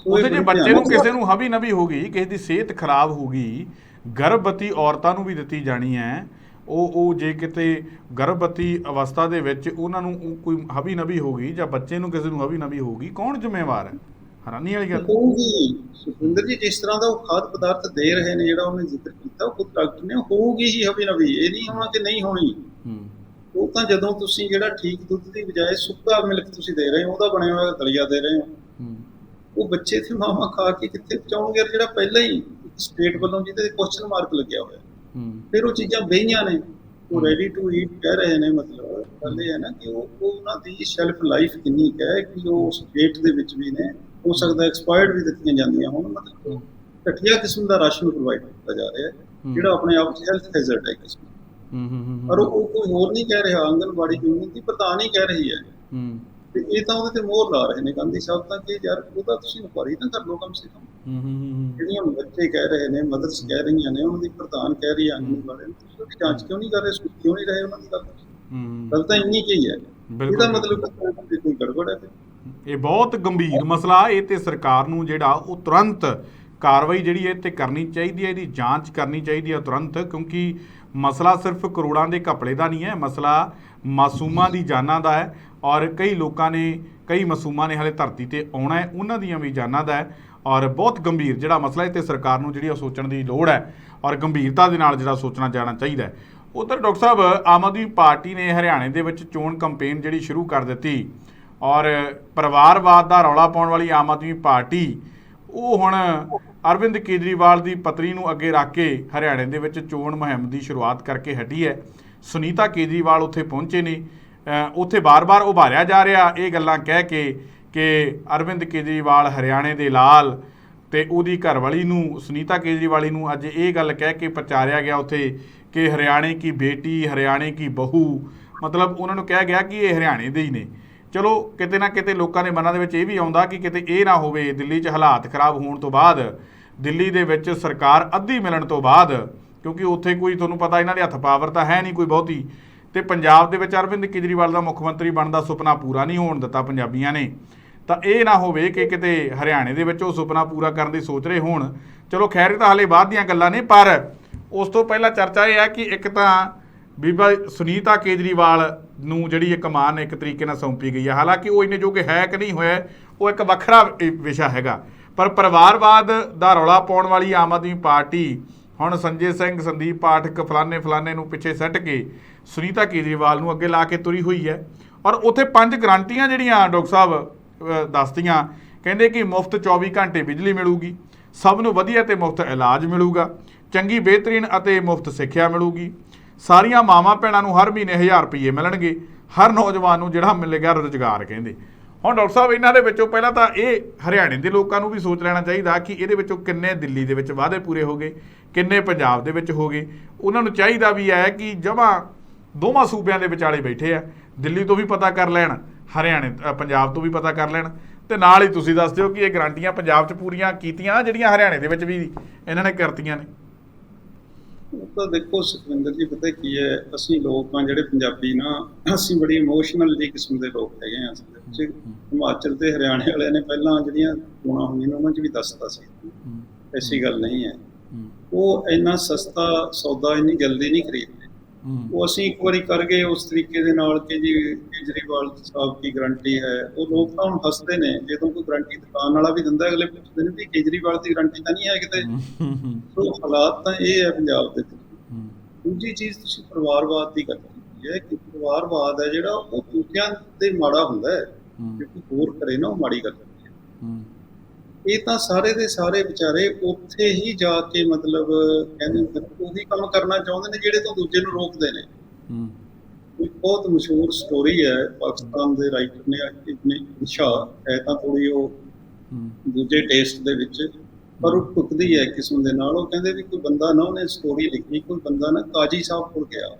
ਉਹਦੇ ਜੇ ਬੱਚੇ ਨੂੰ ਕਿਸੇ ਨੂੰ ਹਵੀ ਨਵੀ ਹੋ ਗਈ ਕਿਸੇ ਦੀ ਸਿਹਤ ਖਰਾਬ ਹੋ ਗਈ ਗਰਭਵਤੀ ਔਰਤਾਂ ਨੂੰ ਵੀ ਦਿੱਤੀ ਜਾਣੀ ਹੈ ਉਹ ਉਹ ਜੇ ਕਿਤੇ ਗਰਭਵਤੀ ਅਵਸਥਾ ਦੇ ਵਿੱਚ ਉਹਨਾਂ ਨੂੰ ਕੋਈ ਹਵੀ ਨਵੀ ਹੋ ਗਈ ਜਾਂ ਬੱਚੇ ਨੂੰ ਕਿਸੇ ਨੂੰ ਹਵੀ ਨਵੀ ਹੋ ਗਈ ਕੌਣ ਜ਼ਿੰਮੇਵਾਰ ਹੈ? ਹੈਰਾਨੀ ਵਾਲੀ ਗੱਲ। ਹੋਊਗੀ ਸੁਖਿੰਦਰ ਜੀ ਜਿਸ ਤਰ੍ਹਾਂ ਦਾ ਉਹ ਖਾਦ ਪਦਾਰਥ ਦੇ ਰਹੇ ਨੇ ਜਿਹੜਾ ਉਹਨੇ ਜ਼ਿਕਰ ਕੀਤਾ ਉਹ ਡਾਕਟਰ ਨੇ ਹੋਊਗੀ ਹੀ ਹਵੀ ਨਵੀ ਇਹ ਨਹੀਂ ਹੋਣਾ ਕਿ ਨਹੀਂ ਹੋਣੀ। ਹੂੰ। ਉਹ ਤਾਂ ਜਦੋਂ ਤੁਸੀਂ ਜਿਹੜਾ ਠੀਕ ਦੁੱਧ ਦੀ ਬਜਾਏ ਸੁੱਕਾ ਮਿਲਕ ਤੁਸੀਂ ਦੇ ਰਹੇ ਹੋ ਉਹਦਾ ਬਣਿਆ ਹੋਇਆ ਦਲੀਆ ਦੇ ਰਹੇ ਹੋ। ਹੂੰ। ਉਹ ਬੱਚੇ ਤੇ ਮਾਮਾ ਖਾ ਕੇ ਕਿੱਥੇ ਪਹੁੰਚਾਉਣਗੇ ਜਿਹੜਾ ਪਹਿਲਾਂ ਹੀ ਸਟੇਟ ਵੱਲੋਂ ਜਿਹਦੇ ਕੁਐਸਚਨ ਮਾਰਕ ਲੱਗਿਆ ਹੋਇਆ। ਫਿਰ ਉਹ ਚੀਜ਼ਾਂ ਬਈਆਂ ਨੇ। ਉਹ ਰੈਡੀ ਟੂ ਈਟ ਕਹਿ ਰਹੇ ਨੇ ਮਤਲਬ ਇਹ ਹੈ ਨਾ ਕਿ ਉਹ ਉਹ ਉਹਨਾਂ ਦੀ ਸ਼ੈਲਫ ਲਾਈਫ ਕਿੰਨੀ ਹੈ ਕਿ ਉਹ ਸਟੇਟ ਦੇ ਵਿੱਚ ਵੀ ਨੇ। ਹੋ ਸਕਦਾ ਐਕਸਪਾਇਰਡ ਵੀ ਦਿੱਤੀਆਂ ਜਾਂਦੀਆਂ ਹੁਣ ਮਤਲਬ ਘਟੀਆ ਕਿਸਮ ਦਾ ਰਾਸ਼ਨ ਪ੍ਰੋਵਾਈਡ ਕੀਤਾ ਜਾ ਰਿਹਾ ਹੈ। ਜਿਹੜਾ ਆਪਣੇ ਆਪ 'ਚ ਹੈਲਥ ਹੈਜ਼ਰਡ ਹੈ ਕਿਸਮ ਹੂੰ ਹੂੰ ਹੂੰ ਪਰ ਉਹ ਉਹ ਕੋਈ ਹੋਰ ਨਹੀਂ ਕਹਿ ਰਿਹਾ ਆਂਗਨਵਾੜੀ ਯੂਨੀਅਨ ਦੀ ਪ੍ਰਧਾਨ ਹੀ ਕਹਿ ਰਹੀ ਹੈ। ਹੂੰ। ਤੇ ਇਹ ਤਾਂ ਉਹਦੇ ਤੇ ਮੋਹਰ ਲਾ ਰਹੇ ਨੇ ਗਾਂਧੀ ਸਾਹਿਬ ਤਾਂ ਕਿ ਯਾਰ ਉਹਦਾ ਤੁਸੀਂ ਇਨਕੁਆਰੀ ਤਾਂ ਕਰ ਲਓ ਕਮ ਸੇ ਕਮ। ਹੂੰ ਹੂੰ ਜਿਹੜੀਆਂ ਬੱਚੇ ਕਹਿ ਰਹੇ ਨੇ ਮਦਰਸ ਕਹਿ ਰਹੀਆਂ ਨੇ ਉਹਨਾਂ ਦੀ ਪ੍ਰਧਾਨ ਕਹਿ ਰਹੀ ਹੈ। ਆਂਗਨਵਾੜੀ ਨੂੰ ਤੁਸੀਂ ਉਹਦੀ ਜਾਂਚ ਕਿਉਂ ਨਹੀਂ ਕਰ ਰਹੇ? ਸੁਣ ਕਿਉਂ ਨਹੀਂ ਰਹੇ ਉਹਨਾਂ ਦੀ ਗੱਲ? ਹੂੰ। ਗੱਲ ਤਾਂ ਇੰਨੀ ਕੀ ਹੈ। ਇਹਦਾ ਮਤਲਬ ਕਿ ਕੋਈ ਗੜਬੜ ਹੈ। ਇਹ ਬਹੁਤ ਗੰਭੀਰ ਮਸਲਾ ਇਹ ਤੇ ਸਰਕਾਰ ਨੂੰ ਜਿਹੜਾ ਉਹ ਤੁਰੰਤ ਕਾਰਵਾਈ ਜਿਹੜੀ ਹੈ ਤੇ ਕਰਨੀ ਚਾਹੀਦੀ ਹੈ ਇਹਦੀ ਜਾਂਚ ਕਰਨੀ ਚਾਹੀਦੀ ਹੈ ਤੁਰੰਤ ਕਿਉਂਕਿ ਮਸਲਾ ਸਿਰਫ ਕਰੋੜਾਂ ਦੇ ਘਪਲੇ ਦਾ ਨਹੀਂ ਹੈ, ਮਸਲਾ ਮਾਸੂਮਾਂ ਦੀ ਜਾਨਾਂ ਦਾ ਹੈ ਔਰ ਕਈ ਲੋਕਾਂ ਨੇ, ਕਈ ਮਾਸੂਮਾਂ ਨੇ ਹਲੇ ਧਰਤੀ ਤੇ ਆਉਣਾ ਹੈ, ਉਹਨਾਂ ਦੀਆਂ ਵੀ ਜਾਨਾਂ ਦਾ ਹੈ ਔਰ ਬਹੁਤ ਗੰਭੀਰ ਜਿਹੜਾ ਮਸਲਾ ਹੈ ਤੇ ਸਰਕਾਰ ਨੂੰ ਜਿਹੜੀ ਉਹ ਸੋਚਣ ਦੀ ਲੋੜ ਹੈ ਔਰ ਗੰਭੀਰਤਾ ਦੇ ਨਾਲ ਜਿਹੜਾ ਸੋਚਣਾ ਜਾਣਾ ਚਾਹੀਦਾ ਹੈ। ਉਧਰ ਡਾਕਟਰ ਸਾਹਿਬ, ਆਮ ਆਦਮੀ ਪਾਰਟੀ ਨੇ ਹਰਿਆਣੇ ਦੇ ਵਿੱਚ ਚੋਣ ਕੈਂਪੇਨ ਜਿਹੜੀ ਸ਼ੁਰੂ ਕਰ ਦਿੱਤੀ ਔਰ ਪਰਿਵਾਰਵਾਦ ਦਾ ਰੌਲਾ ਪਾਉਣ ਵਾਲੀ ਆਮ ਆਦਮੀ ਪਾਰਟੀ, ਉਹ ਹੁਣ ਅਰਵਿੰਦ ਕੇਜਰੀਵਾਲ ਦੀ ਪਤਨੀ ਨੂੰ ਅੱਗੇ ਰੱਖ ਕੇ ਹਰਿਆਣੇ ਦੇ ਵਿੱਚ ਚੋਣ ਮੁਹਿੰਮ ਦੀ ਸ਼ੁਰੂਆਤ ਕਰਕੇ ਹਟੀ ਹੈ। ਸੁਨੀਤਾ ਕੇਜਰੀਵਾਲ ਉੱਥੇ ਪਹੁੰਚੇ ਨੇ। ਉੱਥੇ ਬਾਰ-ਬਾਰ ਉਭਾਰਿਆ ਜਾ ਰਿਹਾ। ਇਹ ਗੱਲਾਂ ਕਹਿ ਕੇ ਕਿ ਅਰਵਿੰਦ ਕੇਜਰੀਵਾਲ ਹਰਿਆਣੇ ਦੇ ਲਾਲ ਤੇ ਉਹਦੀ ਘਰਵਾਲੀ ਨੂੰ, ਸੁਨੀਤਾ ਕੇਜਰੀਵਾਲੀ ਨੂੰ ਅੱਜ ਇਹ ਗੱਲ ਕਹਿ ਕੇ ਪ੍ਰਚਾਰਿਆ ਗਿਆ ਉੱਥੇ ਕਿ ਹਰਿਆਣੇ ਕੀ ਬੇਟੀ, ਹਰਿਆਣੇ ਕੀ ਬਹੂ। ਮਤਲਬ ਉਹਨਾਂ ਨੂੰ ਕਿਹਾ ਗਿਆ ਕਿ ਇਹ ਹਰਿਆਣੇ ਦੇ ਹੀ ਨੇ। ਚਲੋ, ਕਿਤੇ ਨਾ ਕਿਤੇ ਲੋਕਾਂ ਦੇ ਮਨਾਂ ਦੇ ਵਿੱਚ ਇਹ ਵੀ ਆਉਂਦਾ ਕਿ ਕਿਤੇ ਇਹ ਨਾ ਹੋਵੇ, ਦਿੱਲੀ 'ਚ ਹਾਲਾਤ ਖਰਾਬ ਹੋਣ ਤੋਂ ਬਾਅਦ ਦਿੱਲੀ ਦੇ ਵਿੱਚ ਸਰਕਾਰ ਅੱਧੀ ਮਿਲਣ ਤੋਂ ਬਾਅਦ, ਕਿਉਂਕਿ ਉੱਥੇ ਕੋਈ ਤੁਹਾਨੂੰ ਪਤਾ ਇਹਨਾਂ ਦੇ ਹੱਥ ਪਾਵਰ ਤਾਂ ਹੈ ਨਹੀਂ ਕੋਈ ਬਹੁਤੀ, ਤੇ ਪੰਜਾਬ ਦੇ ਵਿੱਚ ਅਰਵਿੰਦ ਕੇਜਰੀਵਾਲ ਦਾ ਮੁੱਖ ਮੰਤਰੀ ਬਣਨ ਦਾ ਸੁਪਨਾ ਪੂਰਾ ਨਹੀਂ ਹੋਣ ਦਿੱਤਾ ਪੰਜਾਬੀਆਂ ਨੇ। ਤਾਂ ਇਹ ਨਾ ਹੋਵੇ ਕਿ ਕਿਤੇ ਹਰਿਆਣੇ ਦੇ ਵਿੱਚ ਉਹ ਸੁਪਨਾ ਪੂਰਾ ਕਰਨ ਦੀ ਸੋਚ ਰਹੇ ਹੋਣ। ਚਲੋ ਖੈਰ, ਇਹ ਤਾਂ ਹਾਲੇ ਬਾਅਦ ਦੀਆਂ ਗੱਲਾਂ ਨੇ, ਪਰ ਉਸ ਤੋਂ ਪਹਿਲਾਂ ਚਰਚਾ ਇਹ ਹੈ ਕਿ ਇੱਕ ਤਾਂ ਬੀਬਾ ਸੁਨੀਤਾ ਕੇਜਰੀਵਾਲ ਨੂੰ ਜਿਹੜੀ ਇੱਕ ਮਾਨ ਇੱਕ ਤਰੀਕੇ ਨਾਲ ਸੌਂਪੀ ਗਈ ਹੈ, ਹਾਲਾਂਕਿ ਉਹ ਇੰਨੇ ਜੋਗੇ ਹੈ ਕਿ ਨਹੀਂ ਹੋਇਆ, ਉਹ ਇੱਕ ਵੱਖਰਾ ਵਿਸ਼ਾ ਹੈਗਾ। ਪਰ ਪਰਿਵਾਰਵਾਦ ਦਾ ਰੌਲਾ ਪਾਉਣ ਵਾਲੀ ਆਮ ਆਦਮੀ ਪਾਰਟੀ ਹੁਣ ਸੰਜੇ ਸਿੰਘ, ਸੰਦੀਪ ਪਾਠਕ, ਫਲਾਣੇ ਫਲਾਣੇ ਨੂੰ ਪਿੱਛੇ ਸੱਟ ਕੇ ਸੁਨੀਤਾ ਕੇਜਰੀਵਾਲ ਨੂੰ ਅੱਗੇ ਲਾ ਕੇ ਤੁਰੀ ਹੋਈ ਹੈ। ਔਰ ਉੱਥੇ ਪੰਜ ਗਰੰਟੀਆਂ ਜਿਹੜੀਆਂ ਡਾਕਟਰ ਸਾਹਿਬ ਦੱਸਦੀਆਂ, ਕਹਿੰਦੇ ਕਿ ਮੁਫਤ 24 ਘੰਟੇ ਬਿਜਲੀ ਮਿਲੂਗੀ, ਸਭ ਨੂੰ ਵਧੀਆ ਤੇ ਮੁਫਤ ਇਲਾਜ ਮਿਲੂਗਾ, ਚੰਗੀ ਬਿਹਤਰੀਨ ਅਤੇ ਮੁਫਤ ਸਿੱਖਿਆ ਮਿਲੂਗੀ। ਸਾਰੀਆਂ ਮਾਵਾਂ ਭੈਣਾਂ ਨੂੰ ਹਰ ਮਹੀਨੇ 1000 ਰੁਪਏ ਮਿਲਣਗੇ, ਹਰ ਨੌਜਵਾਨ ਨੂੰ ਜਿਹੜਾ ਮਿਲੇਗਾ ਰੁਜ਼ਗਾਰ, ਕਹਿੰਦੇ। ਹੁਣ ਡਾਕਟਰ ਸਾਹਿਬ, ਇਹਨਾਂ ਦੇ ਵਿੱਚੋਂ ਪਹਿਲਾਂ ਤਾਂ ਇਹ ਹਰਿਆਣੇ ਦੇ ਲੋਕਾਂ ਨੂੰ ਵੀ ਸੋਚ ਲੈਣਾ ਚਾਹੀਦਾ ਕਿ ਇਹਦੇ ਵਿੱਚੋਂ ਕਿੰਨੇ ਦਿੱਲੀ ਦੇ ਵਿੱਚ ਵਾਅਦੇ ਪੂਰੇ ਹੋ ਗਏ, ਕਿੰਨੇ ਪੰਜਾਬ ਦੇ ਵਿੱਚ ਹੋ ਗਏ। ਉਹਨਾਂ ਨੂੰ ਚਾਹੀਦਾ ਵੀ ਹੈ ਕਿ ਜਮਾਂ ਦੋਵਾਂ ਸੂਬਿਆਂ ਦੇ ਵਿਚਾਲੇ ਬੈਠੇ ਆ। ਦਿੱਲੀ ਤੋਂ ਵੀ ਪਤਾ ਕਰ ਲੈਣ, ਹਰਿਆਣੇ ਪੰਜਾਬ ਤੋਂ ਵੀ ਪਤਾ ਕਰ ਲੈਣ। ਤੇ ਨਾਲ ਹੀ ਤੁਸੀਂ ਦੱਸ ਦਿਓ ਕਿ ਇਹ ਗਰੰਟੀਆਂ ਪੰਜਾਬ 'ਚ ਪੂਰੀਆਂ ਕੀਤੀਆਂ, ਜਿਹੜੀਆਂ ਹਰਿਆਣੇ ਦੇ ਵਿੱਚ ਵੀ ਇਹਨਾਂ ਨੇ ਕਰਤੀਆਂ ਨੇ। ਤਾਂ ਦੇਖੋ ਸੁਖਵਿੰਦਰ ਜੀ ਪਤਾ ਕੀ ਹੈ ਅਸੀਂ ਲੋਕ ਆ ਜਿਹੜੇ ਪੰਜਾਬੀ ਨਾ ਅਸੀਂ ਬੜੀ ਇਮੋਸ਼ਨਲ ਜੀ ਕਿਸਮ ਦੇ ਲੋਕ ਹੈਗੇ ਆ ਅਸਲ ਵਿੱਚ ਹਿਮਾਚਲ ਤੇ ਹਰਿਆਣੇ ਵਾਲਿਆਂ ਨੇ ਪਹਿਲਾਂ ਜਿਹੜੀਆਂ ਚੋਣਾਂ ਹੋਈਆਂ ਨੇ ਉਹਨਾਂ 'ਚ ਵੀ ਦੱਸਤਾ ਸੀ। ਐਸੀ ਗੱਲ ਨਹੀਂ ਹੈ। ਉਹ ਇੰਨਾ ਸਸਤਾ ਸੌਦਾ ਇੰਨੀ ਜਲਦੀ ਨਹੀਂ ਖਰੀਦਦੇ। ਉਹ ਅਸੀਂ ਇੱਕ ਵਾਰੀ ਕਰ ਗਏ ਉਸ ਤਰੀਕੇ ਦੇ ਨਾਲ ਕਿ ਜੀ ਕੇਜਰੀਵਾਲ ਸਾਹਿਬ ਦੀ ਗਾਰੰਟੀ ਹੈ। ਉਹ ਲੋਕ ਤਾਂ ਹੁਣ ਹੱਸਦੇ ਨੇ ਜਦੋਂ ਕੋਈ ਗਾਰੰਟੀ ਦੁਕਾਨ ਵਾਲਾ ਵੀ ਦਿੰਦਾ ਅਗਲੇ ਪੁੱਛਦੇ ਨੇ ਵੀ ਕੇਜਰੀਵਾਲ ਦੀ ਗਾਰੰਟੀ ਤਾਂ ਨਹੀਂ ਹੈ ਕਿਤੇ। ਸੋ ਹਾਲਾਤ ਤਾਂ ਇਹ ਹੈ ਪੰਜਾਬ ਦੇ ਦੂਜੀ ਚੀਜ਼ ਤੁਸੀਂ ਪਰਿਵਾਰਵਾਦ ਦੀ ਗੱਲ ਕੀਤੀ ਹੈ ਕਿ ਪਰਿਵਾਰਵਾਦ ਹੈ ਜਿਹੜਾ ਉਹ ਦੂਜਿਆਂ ਤੇ ਮਾੜਾ ਹੁੰਦਾ ਹੈ। ਕੋਈ ਹੋਰ ਕਰੇ ਨਾ ਉਹ ਮਾੜੀ ਗੱਲ ਹੁੰਦੀ ਹੈ। ਇਹ ਤਾਂ ਸਾਰੇ ਦੇ ਸਾਰੇ ਵਿਚਾਰੇ ਉੱਥੇ ਹੀ ਜਾ ਕੇ ਮਤਲਬ ਕਹਿੰਦੇ ਉਹੀ ਕੰਮ ਕਰਨਾ ਚਾਹੁੰਦੇ ਨੇ ਜਿਹੜੇ ਤੋਂ ਦੂਜੇ ਨੂੰ ਰੋਕਦੇ ਨੇ। ਇੱਕ ਬਹੁਤ ਮਸ਼ਹੂਰ ਸਟੋਰੀ ਹੈ ਪਾਕਿਸਤਾਨ ਦੇ ਰਾਈਟਰ ਨੇ ਇਬਨ ਇਸ਼ਾ ਹੈ ਤਾਂ ਥੋੜੀ ਉਹ ਦੂਜੇ ਟੇਸਟ ਦੇ ਵਿੱਚ ਪਰ ਉਹ ਟੁਕਦੀ ਹੈ ਕਿਸਮ ਦੇ ਨਾਲ ਉਹ ਕਹਿੰਦੇ ਵੀ ਕੋਈ ਬੰਦਾ ਨਾ ਉਹਨੇ ਸਟੋਰੀ ਲਿਖੀ ਕੋਈ ਬੰਦਾ ਨਾ ਕਾਜੀ ਸਾਹਿਬ ਕੋਲ ਗਿਆ।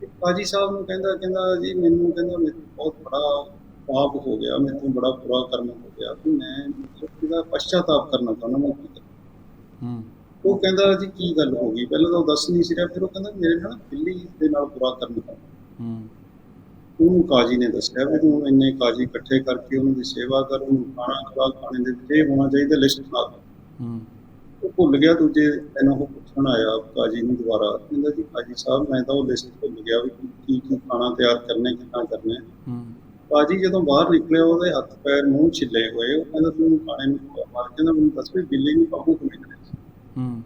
ਤੇ ਕਾਜੀ ਸਾਹਿਬ ਨੂੰ ਕਹਿੰਦਾ ਕਹਿੰਦਾ ਜੀ ਮੈਨੂੰ ਕਹਿੰਦਾ ਮੇਰੇ ਬਹੁਤ ਬੜਾ ਪਾਪ ਹੋ ਗਿਆ ਮੇਰੇ ਤੋਂ ਬੜਾ ਬੁਰਾ ਕਰਮ ਹੋ ਗਿਆ। ਕਿ ਮੈਂ ਇਹਦਾ ਪਛਤਾਤਾਪ ਕਰਨਾ ਚਾਹੁੰਦਾ ਮੈਂ ਕਰਾਂ? ਉਹ ਕਹਿੰਦਾ ਜੀ ਕੀ ਗੱਲ ਹੋ ਗਈ? ਪਹਿਲਾਂ ਤਾਂ ਉਹ ਦੱਸ ਨਹੀਂ ਸੀ ਰਿਹਾ ਫਿਰ ਉਹ ਕਹਿੰਦਾ ਮੇਰੇ ਨਾਲ ਬਿੱਲੀ ਦੇ ਨਾਲ ਬੁਰਾ ਕਰਮ ਹੋਇਆ ਉਹਨੂੰ ਕਾਜੀ ਨੇ ਦੱਸਿਆ ਵੀ ਤੂੰ ਇੰਨੇ ਕਾਜੀ ਇਕੱਠੇ ਕਰਕੇ ਉਹਨਾਂ ਦੀ ਸੇਵਾ ਕਰ ਉਹਨੂੰ ਖਾਣਾ ਖਵਾ ਖਾਣੇ ਦੇ ਵਿੱਚ ਇਹ ਹੋਣਾ ਚਾਹੀਦਾ ਲਿਸਟ ਬਣਾ। ਹੂੰ। ਉਹ ਭੁੱਲ ਗਿਆ ਦੂਜੇ ਦਿਨ ਉਹ ਪੁੱਛਣ ਆਇਆ ਕਾਜੀ ਨੂੰ ਦੁਬਾਰਾ। ਕਹਿੰਦਾ ਜੀ ਕਾਜੀ ਸਾਹਿਬ ਮੈਂ ਤਾਂ ਉਹ ਲਿਸਟ ਭੁੱਲ ਗਿਆ ਵੀ ਕੀ ਕੀ ਖਾਣਾ ਤਿਆਰ ਕਰਨੇ ਕਿੱਦਾਂ ਕਰਨੇ ਹੂੰ। ਕਾਜੀ ਜਦੋਂ ਬਾਹਰ ਨਿਕਲਿਆ ਉਹਦੇ ਹੱਥ ਪੈਰ ਮੂੰਹ ਛਿੱਲੇ ਹੋਏ ਉਹ ਕਹਿੰਦਾ ਤੂੰ ਖਾਣੇ ਨੂੰ ਮਾਰ ਕਹਿੰਦਾ ਮੈਨੂੰ ਦੱਸ ਵੀ ਬਿੱਲੀ ਨੂੰ ਕਾਬੂ ਕਿਵੇਂ ਕਰੇ? ਹੂੰ।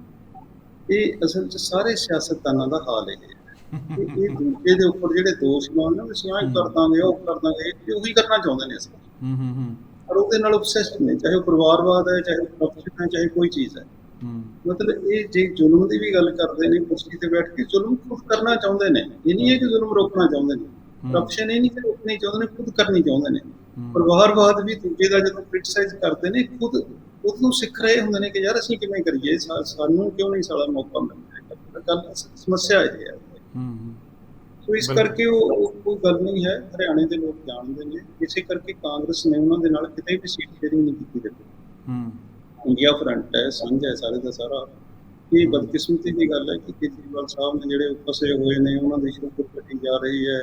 ਇਹ ਅਸਲ 'ਚ ਸਾਰੇ ਸਿਆਸਤਦਾਨਾਂ ਦਾ ਹਾਲ ਇਹ ਹੈ। ਇਹ ਦੂਜੇ ਦੇ ਉੱਪਰ ਜਿਹੜੇ ਦੋਸ਼ ਲਾਉਣ ਨਾ ਵੀ ਅਸੀਂ ਆਹ ਕਰ ਦਾਂਗੇ ਉਹ ਕਰ ਦਾਂਗੇ ਇਹ ਉਹੀ ਕਰਨਾ ਚਾਹੁੰਦੇ ਨੇ ਅਸਲ। ਹੂੰ ਹੂੰ ਹੂੰ। ਪਰ ਉਹਦੇ ਨਾਲ obsessed ਨੇ ਚਾਹੇ ਉਹ ਪਰਿਵਾਰਵਾਦ ਹੈ ਚਾਹੇ ਕਰਪਸ਼ਨ ਹੈ ਚਾਹੇ ਕੋਈ ਚੀਜ਼ ਹੈ। ਹੂੰ। ਮਤਲਬ ਇਹ ਜੇ ਜ਼ੁਲਮ ਦੀ ਵੀ ਗੱਲ ਕਰਦੇ ਨੇ ਕੁਰਸੀ ਤੇ ਬੈਠ ਕੇ ਜ਼ੁਲਮ ਖੁਦ ਕਰਨਾ ਚਾਹੁੰਦੇ ਨੇ ਇਹ ਨਹੀਂ ਹੈ ਕਿ ਜ਼ੁਲਮ ਰੋਕਣਾ ਚਾਹੁੰਦੇ ਨੇ। ਕਰਪਸ਼ਨ ਇਹ ਨਹੀਂ ਕਿ ਰੋਕਣੀ ਚਾਹੁੰਦੇ ਨੇ ਖੁਦ ਕਰਨੀ ਚਾਹੁੰਦੇ ਨੇ। ਹੂੰ। ਪਰਿਵਾਰਵਾਦ ਵੀ ਦੂਜੇ ਦਾ ਜਦੋਂ ਕ੍ਰਿਟਿਸਾਈਜ਼ ਕਰਦੇ ਨੇ ਖੁਦ ਖੁਦ ਨੂੰ ਸਿੱਖ ਰਹੇ ਹੁੰਦੇ ਨੇ ਕਿ ਯਾਰ ਅਸੀਂ ਕਿਵੇਂ ਕਰੀਏ ਸਾਨੂੰ ਕਿਉਂ ਨਹੀਂ ਸਾਲਾ ਮੌਕਾ ਮਿਲਦਾ ਗੱਲ ਸਮੱਸਿਆ ਹੈ। ਹੂੰ ਹੂੰ। ਸੋ ਇਸ। ਕਰਕੇ ਉਹ ਉਹ ਕੋਈ ਗੱਲ ਨਹੀਂ ਹੈ ਹਰਿਆਣੇ ਦੇ ਲੋਕ ਜਾਣਦੇ ਨੇ। ਇਸੇ ਕਰਕੇ ਕਾਂਗਰਸ ਨੇ ਉਹਨਾਂ ਦੇ ਨਾਲ ਕਿਤੇ ਵੀ ਸੀਟ ਸ਼ੇਅਰਿੰਗ ਨਹੀਂ ਕੀਤੀ ਹੂੰ। ਇੰਡੀਆ ਫਰੰਟ ਹੈ ਹੈ ਸਾਰੇ ਦਾ ਸਾਰਾ। ਇਹ ਬਦਕਿਸਮਤੀ ਦੀ ਗੱਲ ਹੈ ਕਿ ਕੇਜਰੀਵਾਲ ਸਾਹਿਬ ਨੇ ਜਿਹੜੇ ਫਸੇ ਹੋਏ ਨੇ ਉਹਨਾਂ ਦੀ ਸ਼ੁਰੂ ਕੱਟੀ ਜਾ ਰਹੀ ਹੈ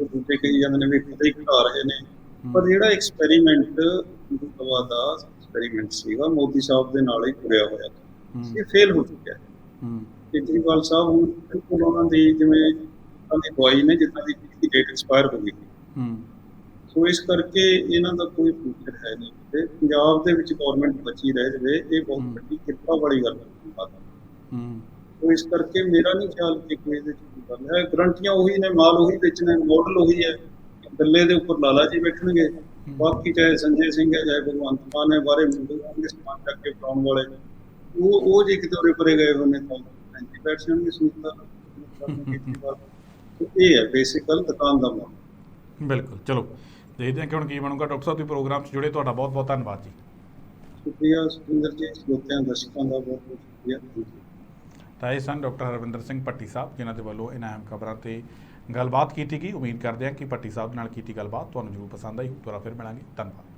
ਉਹ ਦੂਜੇ ਕਹੀ ਜਾਂਦੇ ਨੇ ਵੀ ਖੁਦ ਹੀ ਘਟਾ ਰਹੇ ਨੇ। ਪਰ ਜਿਹੜਾ ਐਕਸਪੈਰੀਮੈਂਟ ਦਵਾ ਦਾ ਐਕਸਪੈਰੀਮੈਂਟ ਸੀਗਾ ਮੋਦੀ ਸਾਹਿਬ ਦੇ ਨਾਲ ਹੀ ਤੁਰਿਆ ਹੋਇਆ। ਇਹ ਫੇਲ ਹੋ ਚੁੱਕਿਆ। ਹੈ। ਕੇਜਰੀਵਾਲ ਸਾਹਿਬ ਹੁਣ ਬਿਲਕੁਲ ਉਹਨਾਂ ਦੀ ਜਿਵੇਂ ਉਹਨਾਂ ਦੀ ਦਵਾਈ ਨੇ ਜਿੱਦਾਂ ਦੀ ਦੀ ਡੇਟ ਐਕਸਪਾਇਰ ਹੋ ਗਈ। ਹੂੰ। ਸੋ ਇਸ ਕਰਕੇ ਇਹਨਾਂ ਦਾ ਕੋਈ ਫਿਊਚਰ ਹੈ ਨਹੀਂ। ਤੇ ਪੰਜਾਬ ਦੇ ਵਿੱਚ ਗਵਰਨਮੈਂਟ ਬਚੀ ਰਹਿ ਜਾਵੇ ਇਹ ਬਹੁਤ। ਵੱਡੀ ਕਿਰਪਾ ਵਾਲੀ ਗੱਲ ਹੈ। ਹੂੰ। ਸੋ ਇਸ ਕਰਕੇ ਮੇਰਾ ਨਹੀਂ ਖਿਆਲ ਕਿ ਕੋਈ ਇਹਦੇ ਚ ਕੋਈ ਗੱਲ ਹੈ। ਗਰੰਟੀਆਂ ਉਹੀ ਨੇ ਮਾਲ ਉਹੀ ਵੇਚਣਾ ਮਾਡਲ ਉਹੀ ਹੈ। ਗੱਲੇ ਦੇ ਉੱਪਰ ਲਾਲਾ ਜੀ ਬੈਠਣਗੇ। ਬਾਕੀ ਚਾਹੇ ਸੰਜੇ ਸਿੰਘ ਹੈ ਚਾਹੇ ਭਗਵੰਤ ਮਾਨ ਹੈ ਬਾਰੇ ਮੁੰਡੇ ਹੋਣਗੇ ਸਮਾਨ ਚੱਕ ਕੇ ਫੜਾਉਣ ਵਾਲੇ। ਉਹ ਉਹ ਜੇ ਕਿਤੇ ਉਰੇ ਪਰੇ ਗਏ ਨੇ ਤਾਂ ਐਂਟੀ ਬੈਠ ਜਾਣਗੇ ਸੁਨੀਤਾ ਕੇਜਰੀਵਾਲ। ਸੋ ਇਹ ਹੈ ਬੇਸਿਕ ਗੱਲ ਦੁਕਾਨ ਦਾ ਮਾਲ। ਬਿਲਕੁਲ ਚਲੋ। ਦੇਖਦੇ ਹਾਂ ਕਿ ਹੁਣ ਕੀ ਬਣੂਗਾ। ਡਾਕਟਰ ਸਾਹਿਬ ਤੁਸੀਂ ਪ੍ਰੋਗਰਾਮ 'ਚ ਜੁੜੇ ਤੁਹਾਡਾ ਬਹੁਤ ਬਹੁਤ ਧੰਨਵਾਦ ਜੀ। ਸ਼ੁਕਰੀਆ ਸੁਖਿੰਦਰ ਜੀ ਸਰੋਤਿਆਂ ਦਰਸ਼ਕਾਂ ਦਾ ਬਹੁਤ ਬਹੁਤ ਸ਼ੁਕਰੀਆ. ਤਾਂ ਇਹ ਸਨ ਡਾਕਟਰ ਹਰਵਿੰਦਰ ਸਿੰਘ ਭੱਟੀ ਸਾਹਿਬ, ਜਿਨ੍ਹਾਂ ਦੇ ਵੱਲੋਂ ਇਹਨਾਂ ਅਹਿਮ ਖਬਰਾਂ ਤੇ ਗੱਲਬਾਤ ਕੀਤੀ ਗਈ। ਉਮੀਦ ਕਰਦੇ ਹਾਂ ਕਿ ਭੱਟੀ ਸਾਹਿਬ ਨਾਲ ਕੀਤੀ ਗੱਲਬਾਤ ਤੁਹਾਨੂੰ ਜ਼ਰੂਰ ਪਸੰਦ ਆਈ। ਦੁਬਾਰਾ ਫਿਰ ਮਿਲਾਂਗੇ। ਧੰਨਵਾਦ।